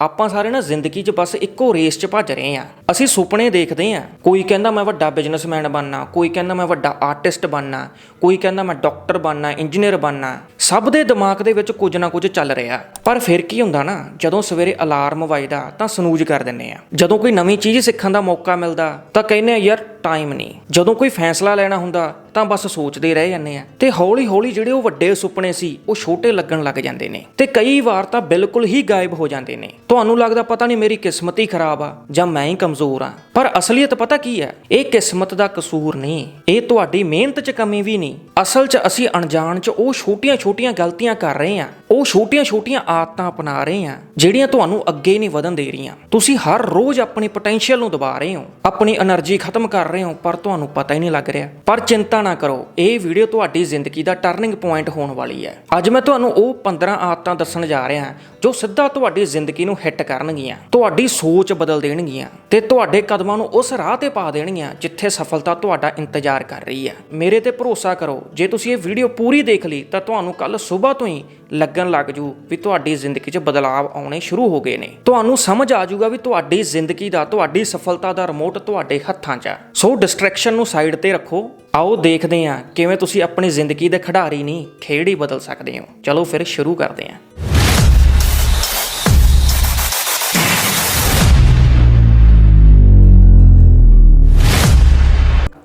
ਆਪਾਂ ਸਾਰੇ ਨਾ ਜ਼ਿੰਦਗੀ 'ਚ ਬਸ ਇੱਕੋ ਰੇਸ 'ਚ ਭੱਜ ਰਹੇ ਆ ਅਸੀਂ ਸੁਪਨੇ ਦੇਖਦੇ ਆ ਕੋਈ ਕਹਿੰਦਾ ਮੈਂ ਵੱਡਾ ਬਿਜ਼ਨਸਮੈਨ ਬਣਨਾ, ਕੋਈ ਕਹਿੰਦਾ ਮੈਂ ਵੱਡਾ ਆਰਟਿਸਟ ਬਣਨਾ, ਕੋਈ ਕਹਿੰਦਾ ਮੈਂ ਡਾਕਟਰ ਬਣਨਾ ਇੰਜੀਨੀਅਰ ਬਣਨਾ, ਸਭ ਦੇ ਦਿਮਾਗ ਦੇ ਵਿੱਚ ਕੁਝ ਨਾ ਕੁਝ ਚੱਲ ਰਿਹਾ। ਪਰ ਫਿਰ ਕੀ ਹੁੰਦਾ ਨਾ, ਜਦੋਂ ਸਵੇਰੇ ਅਲਾਰਮ ਵੱਜਦਾ ਤਾਂ ਸਨੂਜ ਕਰ ਦਿੰਨੇ ਆ ਜਦੋਂ ਕੋਈ ਨਵੀਂ ਚੀਜ਼ ਸਿੱਖਣ ਦਾ ਮੌਕਾ ਮਿਲਦਾ ਤਾਂ ਕਹਿੰਦੇ ਆ ਯਾਰ ਟਾਈਮ ਨਹੀਂ। ਜਦੋਂ ਕੋਈ ਫੈਸਲਾ ਲੈਣਾ ਹੁੰਦਾ, ਤਾਂ ਬਸ ਸੋਚਦੇ ਰਹਿ ਜਾਂਦੇ ਆ। ਤੇ ਹੌਲੀ-ਹੌਲੀ ਜਿਹੜੇ ਉਹ ਵੱਡੇ ਸੁਪਨੇ ਸੀ, ਉਹ ਛੋਟੇ ਲੱਗਣ ਲੱਗ ਜਾਂਦੇ ਨੇ। ਤੇ ਕਈ ਵਾਰ ਤਾਂ ਬਿਲਕੁਲ ਹੀ ਗਾਇਬ ਹੋ ਜਾਂਦੇ ਨੇ। ਤੁਹਾਨੂੰ ਲੱਗਦਾ ਪਤਾ ਨਹੀਂ ਮੇਰੀ ਕਿਸਮਤ ਹੀ ਖਰਾਬ ਆ, ਜਾਂ ਮੈਂ ਹੀ ਕਮਜ਼ੋਰ ਆ। ਪਰ ਅਸਲੀਅਤ ਪਤਾ ਕੀ ਹੈ ਇਹ ਕਿਸਮਤ ਦਾ ਕਸੂਰ ਨਹੀਂ। ਇਹ ਤੁਹਾਡੀ ਮਿਹਨਤ 'ਚ ਕਮੀ ਵੀ ਨਹੀਂ। ਅਸਲ 'ਚ ਅਸੀਂ ਅਣਜਾਣ 'ਚ ਉਹ ਛੋਟੀਆਂ-ਛੋਟੀਆਂ ਗਲਤੀਆਂ ਕਰ ਰਹੇ ਆ। ਉਹ ਛੋਟੀਆਂ-ਛੋਟੀਆਂ ਆਦਤਾਂ ਅਪਣਾ ਰਹੇ ਆ, ਜਿਹੜੀਆਂ ਤੁਹਾਨੂੰ ਅੱਗੇ ਨਹੀਂ ਵਧਣ ਦੇ ਰਹੀਆਂ। ਤੁਸੀਂ ਹਰ ਰੋਜ਼ ਆਪਣੀ ਪੋਟੈਂਸ਼ੀਅਲ ਨੂੰ ਦਬਾ ਰਹੇ ਹੋ। ਆਪਣੀ એનર્ਜੀ ਖਤਮ ਕਰ ਰਹੇ ਹੋ, ਪਰ ਤੁਹਾਨੂੰ ਪਤਾ ਹੀ ਨਹੀਂ ਲੱਗ ਰਿਹਾ। ਪਰ ਚਿੰਤਾ ਨਾ ਕਰੋ, ਇਹ ਵੀਡੀਓ ਤੁਹਾਡੀ ਜ਼ਿੰਦਗੀ ਦਾ ਟਰਨਿੰਗ ਪੁਆਇੰਟ ਹੋਣ ਵਾਲੀ ਹੈ। ਅੱਜ ਮੈਂ ਤੁਹਾਨੂੰ ਉਹ 15 ਆਦਤਾਂ ਦੱਸਣ ਜਾ ਰਿਹਾ ਜੋ ਸਿੱਧਾ ਤੁਹਾਡੀ ਜ਼ਿੰਦਗੀ ਨੂੰ ਹਿੱਟ ਕਰਨਗੀਆਂ, ਤੁਹਾਡੀ ਸੋਚ ਬਦਲ ਦੇਣਗੀਆਂ ਤੇ ਤੁਹਾਡੇ ਕਦਮਾਂ ਨੂੰ ਉਸ ਰਾਹ ਤੇ ਪਾ ਦੇਣਗੀਆਂ ਜਿੱਥੇ ਸਫਲਤਾ ਤੁਹਾਡਾ ਇੰਤਜ਼ਾਰ ਕਰ ਰਹੀ ਹੈ। ਮੇਰੇ ਤੇ ਭਰੋਸਾ ਕਰੋ, ਜੇ ਤੁਸੀਂ ਇਹ ਵੀਡੀਓ ਪੂਰੀ ਦੇਖ ਲਈ, ਤਾਂ ਤੁਹਾਨੂੰ ਕੱਲ ਸਵੇਰ ਤੋਂ ਹੀ ਲੱਗਣ ਲੱਗ ਜੂ ਵੀ ਤੁਹਾਡੀ ਜ਼ਿੰਦਗੀ 'ਚ ਬਦਲਾਅ ਆਉਣੇ ਸ਼ੁਰੂ ਹੋ ਗਏ ਨੇ। ਤੁਹਾਨੂੰ ਸਮਝ ਆ ਜਾਊਗਾ ਵੀ ਤੁਹਾਡੀ ਜ਼ਿੰਦਗੀ ਦਾ, ਤੁਹਾਡੀ ਸਫਲਤਾ ਦਾ ਰਿਮੋਟ ਤੁਹਾਡੇ ਹੱਥਾਂ 'ਚ ਆ। ਸੋ ਡਿਸਟਰੈਕਸ਼ਨ ਨੂੰ ਸਾਈਡ ਤੇ ਰੱਖੋ। ਆਓ ਦੇਖਦੇ ਹਾਂ ਕਿਵੇਂ ਤੁਸੀਂ ਆਪਣੀ ਜ਼ਿੰਦਗੀ ਦੇ ਖਿਡਾਰੀ ਨਹੀਂ, ਖੇਡ ਹੀ ਬਦਲ ਸਕਦੇ ਹੋ। ਚਲੋ ਫਿਰ ਸ਼ੁਰੂ ਕਰਦੇ ਹਾਂ।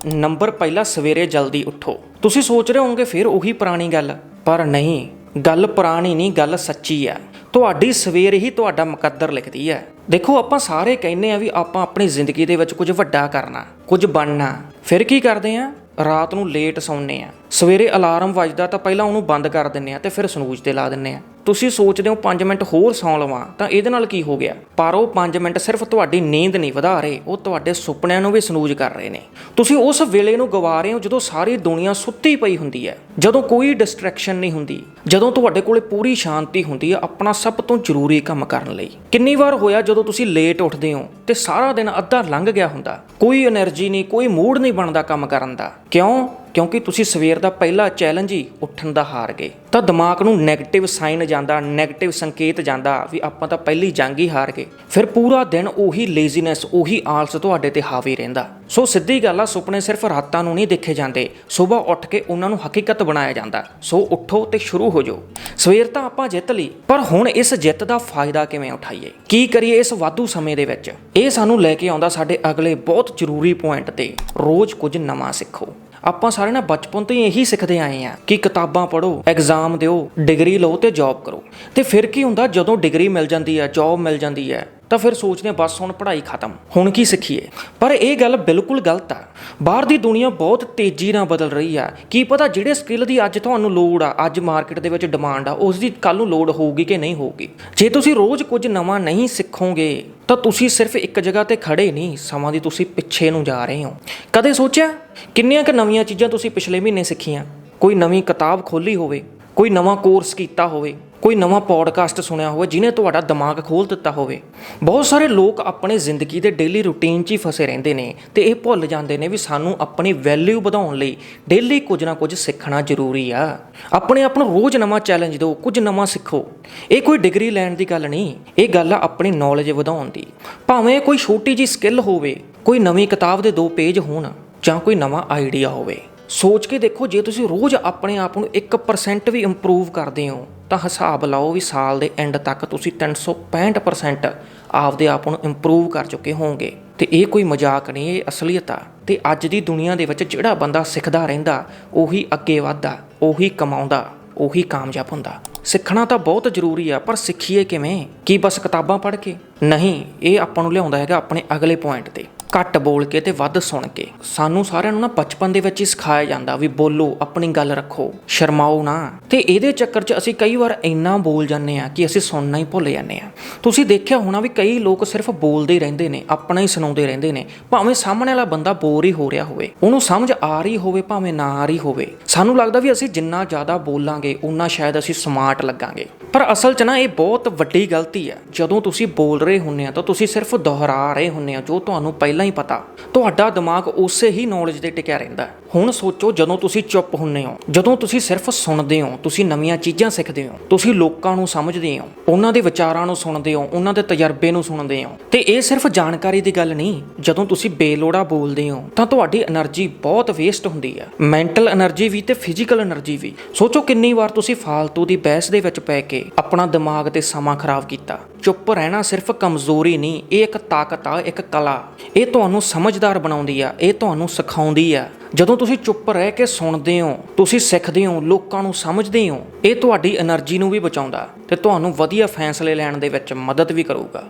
ਨੰਬਰ ਪਹਿਲਾ, ਸਵੇਰੇ ਜਲਦੀ ਉੱਠੋ। ਤੁਸੀਂ ਸੋਚ ਰਹੇ ਹੋਵੋਗੇ, ਫਿਰ ਉਹੀ ਪੁਰਾਣੀ ਗੱਲ। ਪਰ ਨਹੀਂ, ਗੱਲ ਪੁਰਾਣੀ ਨਹੀਂ, ਗੱਲ ਸੱਚੀ ਆ। ਤੁਹਾਡੀ ਸਵੇਰ ਹੀ ਤੁਹਾਡਾ ਮੁਕੱਦਰ ਲਿਖਦੀ ਹੈ। ਦੇਖੋ, ਆਪਾਂ ਸਾਰੇ ਕਹਿੰਦੇ ਆ ਵੀ ਆਪਾਂ ਆਪਣੀ ਜ਼ਿੰਦਗੀ ਦੇ ਵਿੱਚ ਕੁਝ ਵੱਡਾ ਕਰਨਾ, ਕੁਝ ਬਣਨਾ। ਫਿਰ ਕੀ ਕਰਦੇ ਆ ਰਾਤ ਨੂੰ ਲੇਟ ਸੌਂਦੇ ਆ ਸਵੇਰੇ ਅਲਾਰਮ ਵੱਜਦਾ ਤਾਂ ਪਹਿਲਾਂ ਉਹਨੂੰ ਬੰਦ ਕਰ ਦਿੰਨੇ ਆ ਤੇ ਫਿਰ ਸਨੂਜ ਤੇ ਲਾ ਦਿੰਨੇ ਆ ਤੁਸੀਂ ਸੋਚਦੇ ਹੋ 5 ਮਿੰਟ ਹੋਰ ਸੌਂ ਲਵਾਂ, ਤਾਂ ਇਹਦੇ ਨਾਲ ਕੀ ਹੋ ਗਿਆ? ਪਰ ਉਹ 5 ਮਿੰਟ ਸਿਰਫ ਤੁਹਾਡੀ ਨੀਂਦ ਨਹੀਂ ਵਧਾ ਰਹੇ, ਉਹ ਤੁਹਾਡੇ ਸੁਪਨਿਆਂ ਨੂੰ ਵੀ ਸਨੂਜ ਕਰ ਰਹੇ ਨੇ। ਤੁਸੀਂ ਉਸ ਵੇਲੇ ਨੂੰ ਗਵਾ ਰਹੇ ਹੋ ਜਦੋਂ ਸਾਰੀ ਦੁਨੀਆ ਸੁੱਤੀ ਪਈ ਹੁੰਦੀ ਹੈ, ਜਦੋਂ ਕੋਈ ਡਿਸਟਰੈਕਸ਼ਨ ਨਹੀਂ ਹੁੰਦੀ, ਜਦੋਂ ਤੁਹਾਡੇ ਕੋਲੇ ਪੂਰੀ ਸ਼ਾਂਤੀ ਹੁੰਦੀ ਹੈ ਆਪਣਾ ਸਭ ਤੋਂ ਜ਼ਰੂਰੀ ਕੰਮ ਕਰਨ ਲਈ। ਕਿੰਨੀ ਵਾਰ ਹੋਇਆ ਜਦੋਂ ਤੁਸੀਂ ਲੇਟ ਉੱਠਦੇ ਹੋ ਤੇ ਸਾਰਾ ਦਿਨ ਅੱਧਾ ਲੰਘ ਗਿਆ ਹੁੰਦਾ, ਕੋਈ એનર્ਜੀ ਨਹੀਂ, ਕੋਈ ਮੂਡ ਨਹੀਂ ਬਣਦਾ ਕੰਮ ਕਰਨ ਦਾ? ਕਿਉਂ? ਕਿਉਂਕਿ ਤੁਸੀਂ ਸਵੇਰ ਦਾ ਪਹਿਲਾ ਚੈਲੰਜ ਹੀ ਉੱਠਣ ਦਾ ਹਾਰ ਗਏ। ਤਾਂ ਦਿਮਾਗ ਨੂੰ 네ਗੇਟਿਵ ਸਾਈਨ ਜਾਂਦਾ 네ਗੇਟਿਵ ਸੰਕੇਤ ਜਾਂਦਾ ਵੀ ਆਪਾਂ ਤਾਂ ਪਹਿਲੀ ਜੰਗ ਹੀ ਹਾਰ ਗਏ। ਫਿਰ ਪੂਰਾ ਦਿਨ ਉਹੀ ਲੇਜ਼ੀਨੈਸ ਉਹੀ ਆਲਸ ਤੁਹਾਡੇ ਤੇ ਹਾਵੀ ਰਹਿੰਦਾ। ਸੋ ਸਿੱਧੀ ਗੱਲ ਆ, ਸੁਪਨੇ ਸਿਰਫ ਰਾਤਾਂ ਨੂੰ ਨਹੀਂ ਦੇਖੇ ਜਾਂਦੇ। ਸਵੇਰ ਉੱਠ ਕੇ ਉਹਨਾਂ ਨੂੰ ਹਕੀਕਤ ਬਣਾਇਆ ਜਾਂਦਾ। ਸੋ ਉੱਠੋ ਤੇ ਸ਼ੁਰੂ ਹੋ ਜਾਓ। ਸਵੇਰ ਤਾਂ ਆਪਾਂ ਜਿੱਤ ਲਈ, ਪਰ ਹੁਣ ਇਸ ਜਿੱਤ ਦਾ ਫਾਇਦਾ ਕਿਵੇਂ ਉਠਾਈਏ? ਕੀ ਕਰੀਏ ਇਸ ਵਾਧੂ ਸਮੇਂ ਦੇ ਵਿੱਚ? ਇਹ ਸਾਨੂੰ ਲੈ ਕੇ ਆਉਂਦਾ ਸਾਡੇ ਅਗਲੇ ਬਹੁਤ ਜ਼ਰੂਰੀ ਪੁਆਇੰਟ ਤੇ। ਰੋਜ਼ ਕੁਝ ਨਵਾਂ ਸਿੱਖੋ। ਆਪਾਂ ਸਾਰੇ ਨਾ ਬਚਪਨ ਤੋਂ ਹੀ ਇਹੀ ਸਿੱਖਦੇ ਆਏ ਆ ਕਿ ਕਿਤਾਬਾਂ ਪੜ੍ਹੋ ਐਗਜ਼ਾਮ ਦਿਓ ਡਿਗਰੀ ਲਓ ਤੇ ਜੌਬ ਕਰੋ। ਤੇ ਫਿਰ ਕੀ ਹੁੰਦਾ, ਜਦੋਂ ਡਿਗਰੀ ਮਿਲ ਜਾਂਦੀ ਹੈ ਜੌਬ ਮਿਲ ਜਾਂਦੀ ਹੈ ਤਾਂ ਫਿਰ ਸੋਚਦੇ ਆ ਬਸ ਹੁਣ ਪੜ੍ਹਾਈ ਖਤਮ, ਹੁਣ ਕੀ ਸਿੱਖੀਏ? ਪਰ ਇਹ ਗੱਲ ਬਿਲਕੁਲ ਗਲਤ ਆ। ਬਾਹਰ ਦੀ ਦੁਨੀਆ ਬਹੁਤ ਤੇਜ਼ੀ ਨਾਲ ਬਦਲ ਰਹੀ ਆ। ਕੀ ਪਤਾ ਜਿਹੜੇ ਸਕਿੱਲ ਦੀ ਅੱਜ ਤੁਹਾਨੂੰ ਲੋੜ ਆ, ਅੱਜ ਮਾਰਕੀਟ ਦੇ ਵਿੱਚ ਡਿਮਾਂਡ ਆ ਉਸ ਦੀ ਕੱਲ ਨੂੰ ਲੋੜ ਹੋਊਗੀ ਕਿ ਨਹੀਂ ਹੋਊਗੀ? ਜੇ ਤੁਸੀਂ ਰੋਜ਼ ਕੁਝ ਨਵਾਂ ਨਹੀਂ ਸਿੱਖੋਗੇ, ਤਾਂ ਤੁਸੀਂ ਸਿਰਫ ਇੱਕ ਜਗ੍ਹਾ ਤੇ ਖੜੇ ਨਹੀਂ, ਸਮਾਂ ਦੀ ਤੁਸੀਂ ਪਿੱਛੇ ਨੂੰ ਜਾ ਰਹੇ ਹੋ। ਕਦੇ ਸੋਚਿਆ? ਕਿੰਨੀਆਂ ਕੁ ਨਵੀਆਂ ਚੀਜ਼ਾਂ ਤੁਸੀਂ ਪਿਛਲੇ ਮਹੀਨੇ ਸਿੱਖੀਆਂ? ਕੋਈ ਨਵੀਂ ਕਿਤਾਬ ਖੋਲੀ ਹੋਵੇ, ਕੋਈ ਨਵਾਂ ਕੋਰਸ ਕੀਤਾ ਹੋਵੇ ਕੋਈ ਨਵਾਂ ਪੋਡਕਾਸਟ ਸੁਣਿਆ ਹੋਵੇ ਜਿਹਨੇ ਤੁਹਾਡਾ ਦਿਮਾਗ ਖੋਲ ਦਿੱਤਾ ਹੋਵੇ। ਬਹੁਤ ਸਾਰੇ ਲੋਕ ਆਪਣੇ ਜ਼ਿੰਦਗੀ ਦੇ ਡੇਲੀ ਰੁਟੀਨ 'ਚ ਹੀ ਫਸੇ ਰਹਿੰਦੇ ਨੇ ਤੇ ਇਹ ਭੁੱਲ ਜਾਂਦੇ ਨੇ ਵੀ ਸਾਨੂੰ ਆਪਣੀ ਵੈਲਿਊ ਵਧਾਉਣ ਲਈ ਡੇਲੀ ਕੁਝ ਨਾ ਕੁਝ ਸਿੱਖਣਾ ਜ਼ਰੂਰੀ ਆ। ਆਪਣੇ ਆਪ ਨੂੰ ਰੋਜ਼ ਨਵਾਂ ਚੈਲੰਜ ਦਿਓ, ਕੁਝ ਨਵਾਂ ਸਿੱਖੋ। ਇਹ ਕੋਈ ਡਿਗਰੀ ਲੈਣ ਦੀ ਗੱਲ ਨਹੀਂ, ਇਹ ਗੱਲ ਆ ਆਪਣੀ ਨੌਲੇਜ ਵਧਾਉਣ ਦੀ। ਭਾਵੇਂ ਕੋਈ ਛੋਟੀ ਜੀ ਸਕਿੱਲ ਹੋਵੇ, ਕੋਈ ਨਵੀਂ ਕਿਤਾਬ ਦੇ ਦੋ ਪੇਜ ਹੋਣ ਜਾਂ ਕੋਈ ਨਵਾਂ ਆਈਡੀਆ ਹੋਵੇ। ਸੋਚ ਕੇ ਦੇਖੋ, ਜੇ ਤੁਸੀਂ ਰੋਜ਼ ਆਪਣੇ ਆਪ ਨੂੰ 1% ਵੀ ਇੰਪਰੂਵ ਕਰਦੇ ਹੋ ਤਾਂ ਹਿਸਾਬ ਲਾਓ ਵੀ ਸਾਲ ਦੇ ਐਂਡ ਤੱਕ ਤੁਸੀਂ 365% ਆਪਦੇ ਆਪ ਨੂੰ ਇੰਪਰੂਵ ਕਰ ਚੁੱਕੇ ਹੋਵੋਗੇ। ਤੇ ਇਹ ਕੋਈ ਮਜ਼ਾਕ ਨਹੀਂ, ਇਹ ਅਸਲੀਅਤ ਆ। ਤੇ ਅੱਜ ਦੀ ਦੁਨੀਆ ਦੇ ਵਿੱਚ ਜਿਹੜਾ ਬੰਦਾ ਸਿੱਖਦਾ ਰਹਿੰਦਾ, ਉਹੀ ਅੱਗੇ ਵੱਧਦਾ, ਉਹੀ ਕਮਾਉਂਦਾ, ਉਹੀ ਕਾਮਯਾਬ ਹੁੰਦਾ। ਸਿੱਖਣਾ ਤਾਂ ਬਹੁਤ ਜ਼ਰੂਰੀ ਆ, ਪਰ ਸਿੱਖੀਏ ਕਿਵੇਂ? ਕੀ ਬਸ ਕਿਤਾਬਾਂ ਪੜ੍ਹ ਕੇ? ਨਹੀਂ, ਇਹ ਆਪਾਂ ਨੂੰ ਲਿਆਉਂਦਾ ਹੈਗਾ ਆਪਣੇ ਅਗਲੇ ਪੁਆਇੰਟ ਤੇ। ਘੱਟ ਬੋਲ ਕੇ ਤੇ ਵੱਧ ਸੁਣ ਕੇ। ਸਾਨੂੰ ਸਾਰਿਆਂ ਨੂੰ ਨਾ ਬਚਪਨ ਦੇ ਵਿੱਚ ਹੀ ਸਿਖਾਇਆ ਜਾਂਦਾ ਵੀ ਬੋਲੋ, ਆਪਣੀ ਗੱਲ ਰੱਖੋ, ਸ਼ਰਮਾਓ ਨਾ। ਤੇ ਇਹਦੇ ਚੱਕਰ 'ਚ ਅਸੀਂ ਕਈ ਵਾਰ ਇੰਨਾ ਬੋਲ ਜਾਂਦੇ ਆ ਕਿ ਅਸੀਂ ਸੁਣਨਾ ਹੀ ਭੁੱਲ ਜਾਂਦੇ ਆ ਤੁਸੀਂ ਦੇਖਿਆ ਹੋਣਾ ਵੀ ਕਈ ਲੋਕ ਸਿਰਫ ਬੋਲਦੇ ਹੀ ਰਹਿੰਦੇ ਨੇ, ਆਪਣਾ ਹੀ ਸੁਣਾਉਂਦੇ ਰਹਿੰਦੇ ਨੇ। ਭਾਵੇਂ ਸਾਹਮਣੇ ਵਾਲਾ ਬੰਦਾ ਬੋਰ ਹੀ ਹੋ ਰਿਹਾ ਹੋਵੇ, ਉਹਨੂੰ ਸਮਝ ਆ ਰਹੀ ਹੋਵੇ, ਭਾਵੇਂ ਨਾ ਆ ਰਹੀ ਹੋਵੇ। ਸਾਨੂੰ ਲੱਗਦਾ ਵੀ ਅਸੀਂ ਜਿੰਨਾ ਜ਼ਿਆਦਾ ਬੋਲਾਂਗੇ ਉਨਾ ਸ਼ਾਇਦ ਅਸੀਂ ਸਮਾਰਟ ਲੱਗਾਂਗੇ। ਪਰ ਅਸਲ 'ਚ ਨਾ ਇਹ ਬਹੁਤ ਵੱਡੀ ਗਲਤੀ ਹੈ। ਜਦੋਂ ਤੁਸੀਂ ਬੋਲ ਰਹੇ ਹੁੰਨੇ ਆ ਤਾਂ ਤੁਸੀਂ ਸਿਰਫ ਦੁਹਰਾ ਰਹੇ ਹੁੰਨੇ ਆ ਜੋ ਤੁਹਾਨੂੰ ਪਹਿਲਾਂ ਹੀ ਪਤਾ। ਤੁਹਾਡਾ ਦਿਮਾਗ ਉਸੇ ਹੀ ਨੌਲੇਜ ਤੇ ਟਿਕਿਆ ਰਹਿੰਦਾ ਹੁਣ ਸੋਚੋ ਜਦੋਂ ਤੁਸੀਂ ਚੁੱਪ ਹੁੰਨੇ ਹੋ, ਜਦੋਂ ਤੁਸੀਂ ਸਿਰਫ ਸੁਣਦੇ ਹੋ, ਤੁਸੀਂ ਨਵੀਆਂ ਚੀਜ਼ਾਂ ਸਿੱਖਦੇ ਹੋ, ਤੁਸੀਂ ਲੋਕਾਂ ਨੂੰ ਸਮਝਦੇ ਹੋ, ਉਹਨਾਂ ਦੇ ਵਿਚਾਰਾਂ ਨੂੰ ਸੁਣਦੇ ਹੋ, ਉਹਨਾਂ ਦੇ ਤਜਰਬੇ ਨੂੰ ਸੁਣਦੇ ਹੋ, ਤੇ ਇਹ ਸਿਰਫ ਜਾਣਕਾਰੀ ਦੀ ਗੱਲ ਨਹੀਂ, ਜਦੋਂ ਤੁਸੀਂ ਬੇਲੋੜਾ ਬੋਲਦੇ ਹੋ, ਤਾਂ ਤੁਹਾਡੀ એનર્ਜੀ ਬਹੁਤ ਵੇਸਟ ਹੁੰਦੀ ਹੈ। ਮੈਂਟਲ એનર્ਜੀ ਵੀ ਤੇ ਫਿਜ਼ੀਕਲ એનર્ਜੀ ਵੀ। ਸੋਚੋ ਕਿੰਨੀ ਵਾਰ ਤੁਸੀਂ ਫਾਲਤੂ ਦੀ ਬਹਿਸ ਦੇ ਵਿੱਚ ਪੈ ਕੇ ਆਪਣਾ ਦਿਮਾਗ ਤੇ ਸਮਾਂ ਖਰਾਬ ਕੀਤਾ। ਚੁੱਪ ਰਹਿਣਾ ਸਿਰਫ ਕਮਜ਼ੋਰੀ ਨਹੀਂ, ਇਹ ਇੱਕ ਤਾਕਤ ਆ, ਇੱਕ ਕਲਾ। ਇਹ ਤੁਹਾਨੂੰ ਸਮਝਦਾਰ ਬਣਾਉਂਦੀ ਆ, ਇਹ ਤੁਹਾਨੂੰ ਸਿਖਾਉਂਦੀ ਆ। ਜਦੋਂ ਤੁਸੀਂ ਚੁੱਪ ਰਹਿ ਕੇ ਸੁਣਦੇ ਹੋ, ਤੁਸੀਂ ਸਿੱਖਦੇ ਹੋ, ਲੋਕਾਂ ਨੂੰ ਸਮਝਦੇ ਹੋ, ਇਹ ਤੁਹਾਡੀ એનર્ਜੀ ਨੂੰ ਵੀ ਬਚਾਉਂਦਾ ਤੇ ਤੁਹਾਨੂੰ ਵਧੀਆ ਫੈਸਲੇ ਲੈਣ ਦੇ ਵਿੱਚ ਮਦਦ ਵੀ ਕਰੂਗਾ।